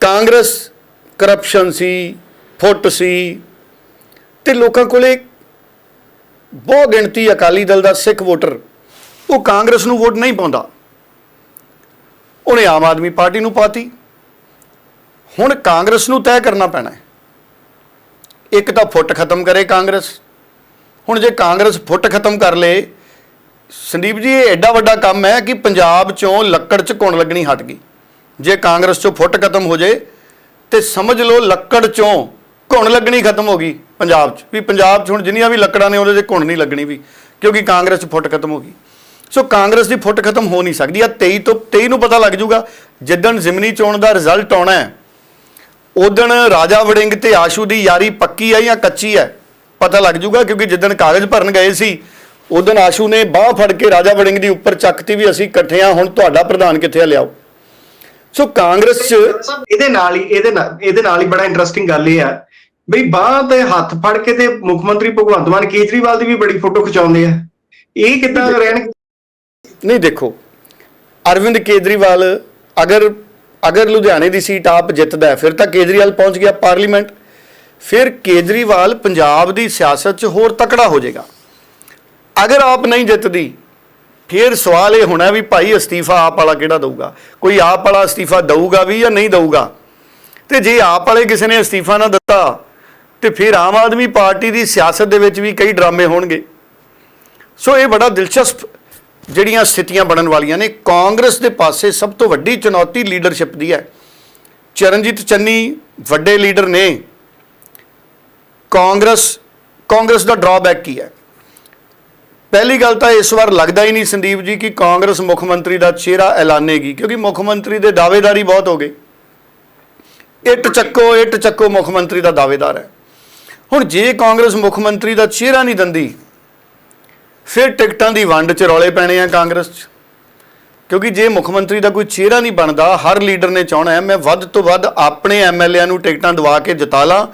ਕਾਂਗਰਸ ਕਰਪਸ਼ਨ ਸੀ, ਫੁੱਟ ਸੀ ਤੇ ਲੋਕਾਂ ਕੋਲੇ ਬਹੁ ਗਿਣਤੀ ਅਕਾਲੀ ਦਲ ਦਾ ਸਿੱਖ ਵੋਟਰ, ਉਹ ਕਾਂਗਰਸ ਨੂੰ ਵੋਟ ਨਹੀਂ ਪਾਉਂਦਾ। ਉਹਨੇ ਆਮ ਆਦਮੀ ਪਾਰਟੀ ਨੂੰ ਪਾਤੀ। ਹੁਣ ਕਾਂਗਰਸ ਨੂੰ ਤੈਅ ਕਰਨਾ ਪੈਣਾ ਹੈ। ਇੱਕ ਤਾਂ ਫੁੱਟ ਖਤਮ ਕਰੇ ਕਾਂਗਰਸ। ਹੁਣ ਜੇ ਕਾਂਗਰਸ ਫੁੱਟ ਖਤਮ ਕਰ ਲੇ, ਸੰਦੀਪ ਜੀ, ਇਹ ਐਡਾ ਵੱਡਾ ਕੰਮ ਹੈ ਕਿ ਪੰਜਾਬ ਚੋਂ ਲੱਕੜ ਚ ਘੁਣ ਲੱਗਣੀ ਹਟ ਗਈ। ਜੇ ਕਾਂਗਰਸ ਚੋਂ ਫੁੱਟ ਖਤਮ ਹੋ ਜੇ ਤੇ ਸਮਝ ਲਓ ਲੱਕੜ ਚੋਂ ਘੁਣ ਲੱਗਣੀ ਖਤਮ ਹੋ ਗਈ ਪੰਜਾਬ 'ਚ। ਵੀ ਪੰਜਾਬ 'ਚ ਹੁਣ ਜਿੰਨੀਆਂ ਵੀ ਲੱਕੜਾਂ ਨੇ ਉਹਦੇ 'ਚ ਘੁਣ ਨਹੀਂ ਲੱਗਣੀ ਵੀ, ਕਿਉਂਕਿ ਕਾਂਗਰਸ 'ਚ ਫੁੱਟ ਖਤਮ ਹੋ ਗਈ। ਸੋ ਕਾਂਗਰਸ ਦੀ ਫੁੱਟ ਖਤਮ ਹੋ ਨਹੀਂ ਸਕਦੀ। ਆ 23 ਤੋਂ 23 ਨੂੰ ਪਤਾ ਲੱਗ ਜਾਊਗਾ, ਜਿੱਦਣ ਜ਼ਿਮਨੀ ਚੋਣ ਦਾ ਰਿਜ਼ਲਟ ਆਉਣਾ ਹੈ ਉਦਣ ਰਾਜਾ ਵੜਿੰਗ ਤੇ ਆਸ਼ੂ ਦੀ ਯਾਰੀ ਪੱਕੀ ਹੈ ਜਾਂ ਕੱਚੀ ਹੈ, ਪਤਾ ਲੱਗ ਜਾਊਗਾ, ਕਿਉਂਕਿ ਜਿੱਦਣ ਕਾਗਜ਼ ਭਰਨ ਗਏ ਸੀ ਉਦਣ ਆਸ਼ੂ ਨੇ ਬਾਹ ਫੜ ਕੇ ਰਾਜਾ ਵੜਿੰਗ ਦੀ ਉੱਪਰ ਚੱਕਤੀ ਵੀ ਅਸੀਂ ਇਕੱਠੇ ਆ ਹੁਣ ਤੁਹਾਡਾ ਪ੍ਰਧਾਨ ਕਿੱਥੇ ਆ, ਲਿਆਓ। ਸੋ ਕਾਂਗਰਸ 'ਚ ਇਹਦੇ ਨਾਲ ਹੀ ਇਹਦੇ ਨਾਲ ਇਹਦੇ ਨਾਲ ਹੀ ਬੜਾ ਇੰਟਰਸਟਿੰਗ ਗੱਲ ਇਹ ਆ। ਬਈ ਬਾਹ ਤੇ ਹੱਥ ਫੜ ਕੇ ਤੇ ਮੁੱਖ ਮੰਤਰੀ ਭਗਵੰਤ ਮਾਨ ਕੇਜਰੀਵਾਲ ਦੀ ਵੀ ਬੜੀ ਫੋਟੋ ਖਿਚਾਉਂਦੇ ਆ। ਇਹ ਕਿੱਦਾਂ ਰਹਿਣ ਨਹੀਂ ਦੇਖੋ ਅਰਵਿੰਦ ਕੇਜਰੀਵਾਲ ਅਗਰ ਅਗਰ ਲੁਧਿਆਣੇ ਦੀ ਸੀਟ ਆਪ ਜਿੱਤਦਾ ਫਿਰ ਤਾਂ ਕੇਜਰੀਵਾਲ ਪਹੁੰਚ ਗਿਆ ਪਾਰਲੀਮੈਂਟ। ਫਿਰ ਕੇਜਰੀਵਾਲ ਪੰਜਾਬ ਦੀ ਸਿਆਸਤ 'ਚ ਹੋਰ ਤਕੜਾ ਹੋ ਜਾਏਗਾ। ਅਗਰ ਆਪ ਨਹੀਂ ਜਿੱਤਦੀ ਫਿਰ ਸਵਾਲ ਇਹ ਹੋਣਾ ਵੀ ਭਾਈ ਅਸਤੀਫਾ ਆਪ ਵਾਲਾ ਕਿਹੜਾ ਦਊਗਾ? ਕੋਈ ਆਪ ਵਾਲਾ ਅਸਤੀਫਾ ਦਊਗਾ ਵੀ ਜਾਂ ਨਹੀਂ ਦਊਗਾ? ਤੇ ਜੇ ਆਪ ਵਾਲੇ ਕਿਸੇ ਨੇ ਅਸਤੀਫਾ ਨਾ ਦਿੱਤਾ, ਤੇ ਫਿਰ ਆਮ ਆਦਮੀ ਪਾਰਟੀ ਦੀ ਸਿਆਸਤ ਦੇ ਵਿੱਚ ਵੀ ਕਈ ਡਰਾਮੇ ਹੋਣਗੇ। ਸੋ ਇਹ ਬੜਾ ਦਿਲਚਸਪ ਜਿਹੜੀਆਂ ਸਥਿਤੀਆਂ ਬਣਨ ਵਾਲੀਆਂ ਨੇ। ਕਾਂਗਰਸ ਦੇ ਪਾਸੇ ਸਭ ਤੋਂ ਵੱਡੀ ਚੁਣੌਤੀ ਲੀਡਰਸ਼ਿਪ ਦੀ ਹੈ। ਚਰਨਜੀਤ ਚੰਨੀ ਵੱਡੇ ਲੀਡਰ ਨੇ। ਕਾਂਗਰਸ ਕਾਂਗਰਸ ਦਾ ਡਰਾਬੈਕ ਕੀ ਹੈ? ਪਹਿਲੀ ਗੱਲ ਤਾਂ ਇਸ ਵਾਰ ਲੱਗਦਾ ਹੀ ਨਹੀਂ ਸੰਦੀਪ ਜੀ ਕਿ ਕਾਂਗਰਸ ਮੁੱਖ ਮੰਤਰੀ ਦਾ ਚਿਹਰਾ ਐਲਾਨੇਗੀ, ਕਿਉਂਕਿ ਮੁੱਖ ਮੰਤਰੀ ਦੇ ਦਾਅਵੇਦਾਰੀ ਬਹੁਤ ਹੋ ਗਏ। ਇੱਟ ਚੱਕੋ ਇੱਟ ਚੱਕੋ ਮੁੱਖ ਮੰਤਰੀ ਦਾ ਦਾਅਵੇਦਾਰ ਹੈ। ਹੁਣ ਜੇ ਕਾਂਗਰਸ ਮੁੱਖ ਮੰਤਰੀ ਦਾ ਚਿਹਰਾ ਨਹੀਂ ਦਿੰਦੀ, ਫਿਰ ਟਿਕਟਾਂ ਦੀ ਵੰਡ ਚ ਰੌਲੇ ਪੈਣੇ ਆ ਕਾਂਗਰਸ 'ਚ। ਕਿਉਂਕਿ ਜੇ ਮੁੱਖ ਮੰਤਰੀ ਦਾ ਕੋਈ ਚਿਹਰਾ ਨਹੀਂ ਬਣਦਾ, ਹਰ ਲੀਡਰ ਨੇ ਚਾਹਣਾ ਹੈ, ਮੈਂ ਵੱਧ ਤੋਂ ਵੱਧ ਆਪਣੇ ਐਮਐਲਏਆਂ ਨੂੰ ਟਿਕਟਾਂ ਦਵਾ ਕੇ ਜਿਤਾ ਲਾਂ,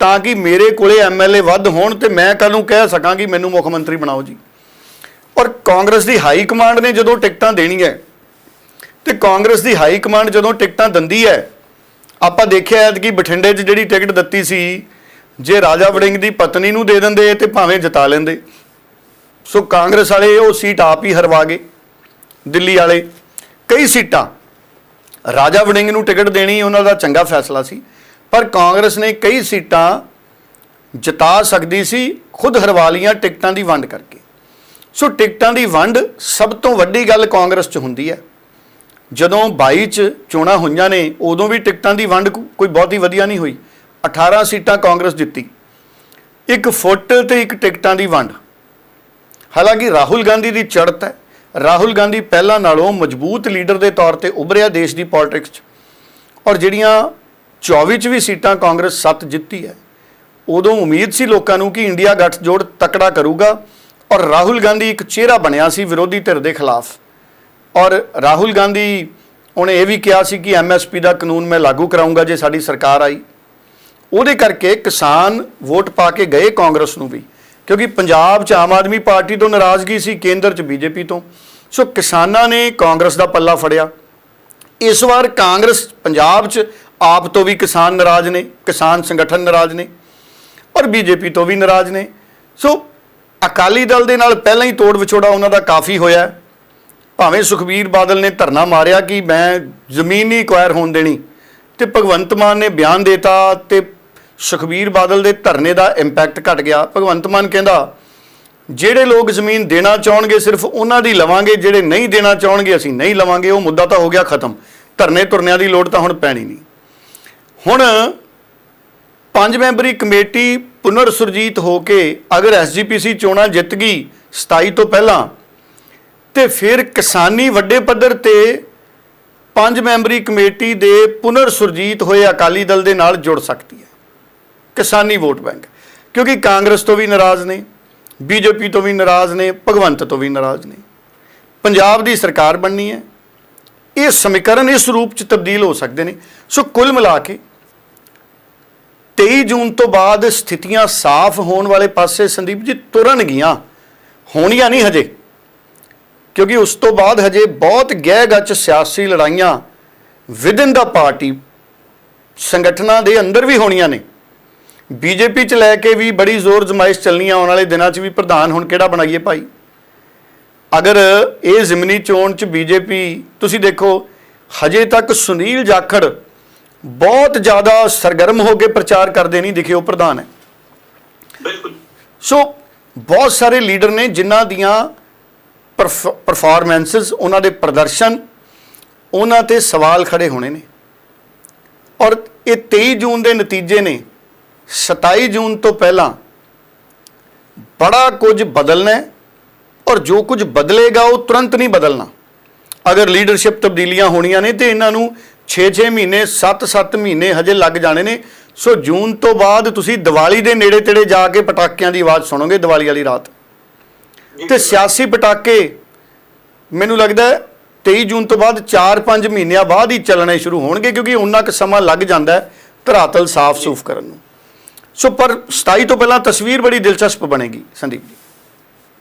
ਤਾਂ ਕਿ ਮੇਰੇ ਕੋਲੇ ਐਮਐਲਏ ਵੱਧ ਹੋਣ ਤੇ ਮੈਂ ਕੱਲ ਨੂੰ ਕਹਿ ਸਕਾਂ ਕਿ ਮੈਨੂੰ ਮੁੱਖ ਮੰਤਰੀ ਬਣਾਓ ਜੀ। ਔਰ ਕਾਂਗਰਸ ਦੀ ਹਾਈ ਕਮਾਂਡ ਨੇ ਜਦੋਂ ਟਿਕਟਾਂ ਦੇਣੀਆਂ, ਤੇ ਕਾਂਗਰਸ ਦੀ ਹਾਈ ਕਮਾਂਡ ਜਦੋਂ ਟਿਕਟਾਂ ਦਿੰਦੀ ਹੈ, ਆਪਾਂ ਦੇਖਿਆ ਕਿ ਬਠਿੰਡੇ 'ਚ ਜਿਹੜੀ ਟਿਕਟ ਦਿੱਤੀ ਸੀ, ਜੇ ਰਾਜਾ ਵੜਿੰਗ ਦੀ ਪਤਨੀ ਨੂੰ ਦੇ ਦਿੰਦੇ ਤੇ ਭਾਵੇਂ ਜਿਤਾ ਲੈਂਦੇ। ਸੋ ਕਾਂਗਰਸ ਵਾਲੇ ਉਹ ਸੀਟ ਆਪ ਹੀ ਹਰਵਾ ਗਏ, ਦਿੱਲੀ ਵਾਲੇ। ਕਈ ਸੀਟਾਂ, ਰਾਜਾ ਵੜਿੰਗ ਨੂੰ ਟਿਕਟ ਦੇਣੀ ਉਹਨਾਂ ਦਾ ਚੰਗਾ ਫੈਸਲਾ ਸੀ, ਪਰ ਕਾਂਗਰਸ ਨੇ ਕਈ ਸੀਟਾਂ ਜਿਤਾ ਸਕਦੀ ਸੀ, ਖੁਦ ਹਰਵਾ ਲੀਆਂ ਟਿਕਟਾਂ ਦੀ ਵੰਡ ਕਰਕੇ। ਸੋ ਟਿਕਟਾਂ ਦੀ ਵੰਡ ਸਭ ਤੋਂ ਵੱਡੀ ਗੱਲ ਕਾਂਗਰਸ 'ਚ ਹੁੰਦੀ ਹੈ। ਜਦੋਂ 22 ਚ ਚੋਣਾਂ ਹੋਈਆਂ ਨੇ, ਉਦੋਂ ਵੀ ਟਿਕਟਾਂ ਦੀ ਵੰਡ ਕੋਈ ਬਹੁਤੀ ਵਧੀਆ ਨਹੀਂ ਹੋਈ। 18 ਸੀਟਾਂ ਕਾਂਗਰਸ ਜਿੱਤੀ। ਇੱਕ ਫੁੱਟ ਤੇ ਇੱਕ ਟਿਕਟਾਂ ਦੀ ਵੰਡ। ਹਾਲਾਂਕਿ ਰਾਹੁਲ ਗਾਂਧੀ ਦੀ ਚੜ੍ਹਤ ਹੈ। ਰਾਹੁਲ ਗਾਂਧੀ ਪਹਿਲਾਂ ਨਾਲੋਂ ਮਜ਼ਬੂਤ ਲੀਡਰ ਦੇ ਤੌਰ ਤੇ ਉਭਰਿਆ ਦੇਸ਼ ਦੀ ਪੋਲਿਟਿਕਸ 'ਚ। ਔਰ ਜਿਹੜੀਆਂ 24 ਚ ਵੀ ਸੀਟਾਂ ਕਾਂਗਰਸ 7 ਜਿੱਤੀ ਹੈ, ਉਦੋਂ ਉਮੀਦ ਸੀ ਲੋਕਾਂ ਨੂੰ ਕਿ ਇੰਡੀਆ ਗੱਠਜੋੜ ਤਕੜਾ ਕਰੂਗਾ। ਔਰ ਰਾਹੁਲ ਗਾਂਧੀ ਇੱਕ ਚਿਹਰਾ ਬਣਿਆ ਸੀ ਵਿਰੋਧੀ ਧਿਰ ਦੇ ਖਿਲਾਫ। ਔਰ ਰਾਹੁਲ ਗਾਂਧੀ, ਉਹਨੇ ਇਹ ਵੀ ਕਿਹਾ ਸੀ ਕਿ ਐਮਐਸਪੀ ਦਾ ਕਾਨੂੰਨ ਮੈਂ ਲਾਗੂ ਕਰਾਉਂਗਾ ਜੇ ਸਾਡੀ ਸਰਕਾਰ ਆਈ। ਉਹਦੇ ਕਰਕੇ ਕਿਸਾਨ ਵੋਟ ਪਾ ਕੇ ਗਏ ਕਾਂਗਰਸ ਨੂੰ ਵੀ, ਕਿਉਂਕਿ ਪੰਜਾਬ 'ਚ ਆਮ ਆਦਮੀ ਪਾਰਟੀ ਤੋਂ ਨਾਰਾਜ਼ਗੀ ਸੀ ਕੇਂਦਰ 'ਚ ਬੀਜੇਪੀ ਤੋਂ। ਸੋ ਕਿਸਾਨਾਂ ਨੇ ਕਾਂਗਰਸ ਦਾ ਪੱਲਾ ਫੜਿਆ। ਇਸ ਵਾਰ ਕਾਂਗਰਸ ਪੰਜਾਬ 'ਚ ਆਪ ਤੋਂ ਵੀ ਕਿਸਾਨ ਨਾਰਾਜ਼ ਨੇ, ਕਿਸਾਨ ਸੰਗਠਨ ਨਾਰਾਜ਼ ਨੇ, ਔਰ ਬੀਜੇਪੀ ਤੋਂ ਵੀ ਨਾਰਾਜ਼ ਨੇ। ਸੋ ਅਕਾਲੀ ਦਲ ਦੇ ਨਾਲ ਪਹਿਲਾਂ ਹੀ ਤੋੜ ਵਿਛੋੜਾ ਉਹਨਾਂ ਦਾ ਕਾਫੀ ਹੋਇਆ ਭਾਵੇਂ ਸੁਖਬੀਰ ਬਾਦਲ ਨੇ ਧਰਨਾ ਮਾਰਿਆ ਕਿ ਮੈਂ ਜ਼ਮੀਨ ਨਹੀਂ ਐਕਵਾਇਰ ਹੋਣ ਦੇਣੀ, ਤੇ ਭਗਵੰਤ ਮਾਨ ਨੇ ਬਿਆਨ ਦਿੱਤਾ ਤੇ ਸੁਖਬੀਰ ਬਾਦਲ ਦੇ ਧਰਨੇ ਦਾ ਇੰਪੈਕਟ ਘਟ ਗਿਆ। ਭਗਵੰਤ ਮਾਨ ਕਹਿੰਦਾ, ਜਿਹੜੇ ਲੋਕ ਜ਼ਮੀਨ ਦੇਣਾ ਚਾਹਣਗੇ ਸਿਰਫ ਉਹਨਾਂ ਦੀ ਲਵਾਂਗੇ, ਜਿਹੜੇ ਨਹੀਂ ਦੇਣਾ ਚਾਹਣਗੇ ਅਸੀਂ ਨਹੀਂ ਲਵਾਂਗੇ। ਉਹ ਮੁੱਦਾ ਤਾਂ ਹੋ ਗਿਆ ਖਤਮ। ਧਰਨੇ ਤੁਰਨਿਆਂ ਦੀ ਲੋੜ ਤਾਂ ਹੁਣ ਪੈਣੀ ਨਹੀਂ। ਹੁਣ ਪੰਜ ਮੈਂਬਰੀ ਕਮੇਟੀ ਪੁਨਰ ਸੁਰਜੀਤ ਹੋ ਕੇ ਅਗਰ ਐਸਜੀਪੀਸੀ ਚੋਣਾਂ ਜਿੱਤ ਗਈ 27 ਤੋਂ ਪਹਿਲਾਂ, ਤੇ ਫਿਰ ਕਿਸਾਨੀ ਵੱਡੇ ਪੱਧਰ ਤੇ ਪੰਜ ਮੈਂਬਰੀ ਕਮੇਟੀ ਦੇ ਪੁਨਰ ਸੁਰਜੀਤ ਹੋਏ ਅਕਾਲੀ ਦਲ ਦੇ ਨਾਲ ਜੁੜ ਸਕਦੀ ਹੈ। ਕਿਸਾਨੀ ਵੋਟ ਬੈਂਕ। ਕਿਉਂਕਿ ਕਾਂਗਰਸ ਤੋਂ ਵੀ ਨਾਰਾਜ਼ ਨੇ ਬੀਜੇਪੀ ਤੋਂ ਵੀ ਨਾਰਾਜ਼ ਨੇ, ਭਗਵੰਤ ਤੋਂ ਵੀ ਨਾਰਾਜ਼ ਨੇ। ਪੰਜਾਬ ਦੀ ਸਰਕਾਰ ਬਣਨੀ ਹੈ। ਇਹ ਸਮੀਕਰਨ ਇਸ ਰੂਪ ਚ ਤਬਦੀਲ ਹੋ ਸਕਦੇ ਨੇ। ਸੋ ਕੁੱਲ ਮਿਲਾ ਕੇ 23 ਜੂਨ ਤੋਂ ਬਾਅਦ ਸਥਿਤੀਆਂ ਸਾਫ਼ ਹੋਣ ਵਾਲੇ ਪਾਸੇ ਸੰਦੀਪ ਜੀ ਤੁਰਨਗੀਆਂ ਹੋਣੀਆਂ ਨਹੀਂ ਹਜੇ। ਕਿਉਂਕਿ ਉਸ ਤੋਂ ਬਾਅਦ ਹਜੇ ਬਹੁਤ ਗਹਿ ਗੱਚ ਸਿਆਸੀ ਲੜਾਈਆਂ ਵਿਦਿਨ ਦਾ ਪਾਰਟੀ ਸੰਗਠਨਾਂ ਦੇ ਅੰਦਰ ਵੀ ਹੋਣੀਆਂ ਨੇ। ਬੀਜੇਪੀ ਚ ਲੈ ਕੇ ਵੀ ਬੜੀ ਜ਼ੋਰ ਜ਼ਮਾਇਸ਼ ਚੱਲਣੀ ਆਉਣ ਵਾਲੇ ਦਿਨਾਂ ਚ ਵੀ ਪ੍ਰਧਾਨ ਹੁਣ ਕਿਹੜਾ ਬਣਾਈਏ ਭਾਈ? ਅਗਰ ਇਹ ਜ਼ਿਮਨੀ ਚੋਣ ਚ ਬੀਜੇਪੀ ਤੁਸੀਂ ਦੇਖੋ, ਹਜੇ ਤੱਕ ਸੁਨੀਲ ਜਾਖੜ ਬਹੁਤ ਜ਼ਿਆਦਾ ਸਰਗਰਮ ਹੋ ਕੇ ਪ੍ਰਚਾਰ ਕਰਦੇ ਨਹੀਂ ਦਿਖੇ ਉਹ ਪ੍ਰਧਾਨ। ਹੈ ਬਿਲਕੁਲ। ਸੋ ਬਹੁਤ ਸਾਰੇ ਲੀਡਰ ਨੇ ਜਿਨ੍ਹਾਂ ਦੀਆਂ ਪਰਫਾਰਮੈਂਸਸ ਉਹਨਾਂ ਦੇ ਪ੍ਰਦਰਸ਼ਨ ਉਹਨਾਂ ਤੇ ਸਵਾਲ ਖੜੇ ਹੋਣੇ ਨੇ। ਔਰ ਇਹ 23 ਜੂਨ ਦੇ ਨਤੀਜੇ ਨੇ। 27 ਜੂਨ ਤੋਂ ਪਹਿਲਾਂ ਬੜਾ ਕੁਝ ਬਦਲਣਾ ਹੈ ਔਰ ਜੋ ਕੁਝ ਬਦਲੇਗਾ ਉਹ ਤੁਰੰਤ ਨਹੀਂ ਬਦਲਣਾ। ਅਗਰ ਲੀਡਰਸ਼ਿਪ ਤਬਦੀਲੀਆਂ ਹੋਣੀਆਂ ਨੇ ਤੇ ਇਹਨਾਂ ਨੂੰ 6-6 ਮਹੀਨੇ 7-7 ਮਹੀਨੇ ਹਜੇ ਲੱਗ ਜਾਣੇ ਨੇ। ਸੋ ਜੂਨ ਤੋਂ ਬਾਅਦ ਤੁਸੀਂ ਦੀਵਾਲੀ ਦੇ ਨੇੜੇ ਤੇੜੇ ਜਾ ਕੇ ਪਟਾਕਿਆਂ ਦੀ ਆਵਾਜ਼ ਸੁਣੋਗੇ ਦੀਵਾਲੀ ਵਾਲੀ ਰਾਤ। ਤੇ ਸਿਆਸੀ ਪਟਾਕੇ ਮੈਨੂੰ ਲੱਗਦਾ ਹੈ 23 ਜੂਨ ਤੋਂ ਬਾਅਦ 4-5 ਮਹੀਨਿਆਂ ਬਾਅਦ ਹੀ ਚੱਲਣੇ ਸ਼ੁਰੂ ਹੋਣਗੇ ਕਿਉਂਕਿ ਉਹਨਾਂ ਕੁ ਸਮਾਂ ਲੱਗ ਜਾਂਦਾ ਹੈ ਧਰਾਤਲ ਸਾਫ਼ ਸੂਫ ਕਰਨ ਨੂੰ। ਸੋ ਪਰ 27 ਤੋਂ ਪਹਿਲਾਂ ਤਸਵੀਰ ਬੜੀ ਦਿਲਚਸਪ ਬਣੇਗੀ ਸੰਦੀਪ ਜੀ।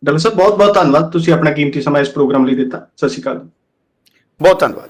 ਡਾਕਟਰ ਸਾਹਿਬ ਬਹੁਤ ਬਹੁਤ ਧੰਨਵਾਦ। ਤੁਸੀਂ ਆਪਣਾ ਕੀਮਤੀ ਸਮਾਂ ਇਸ ਪ੍ਰੋਗਰਾਮ ਲਈ ਦਿੱਤਾ। ਸਤਿ ਸ਼੍ਰੀ ਅਕਾਲ ਬਹੁਤ ਧੰਨਵਾਦ।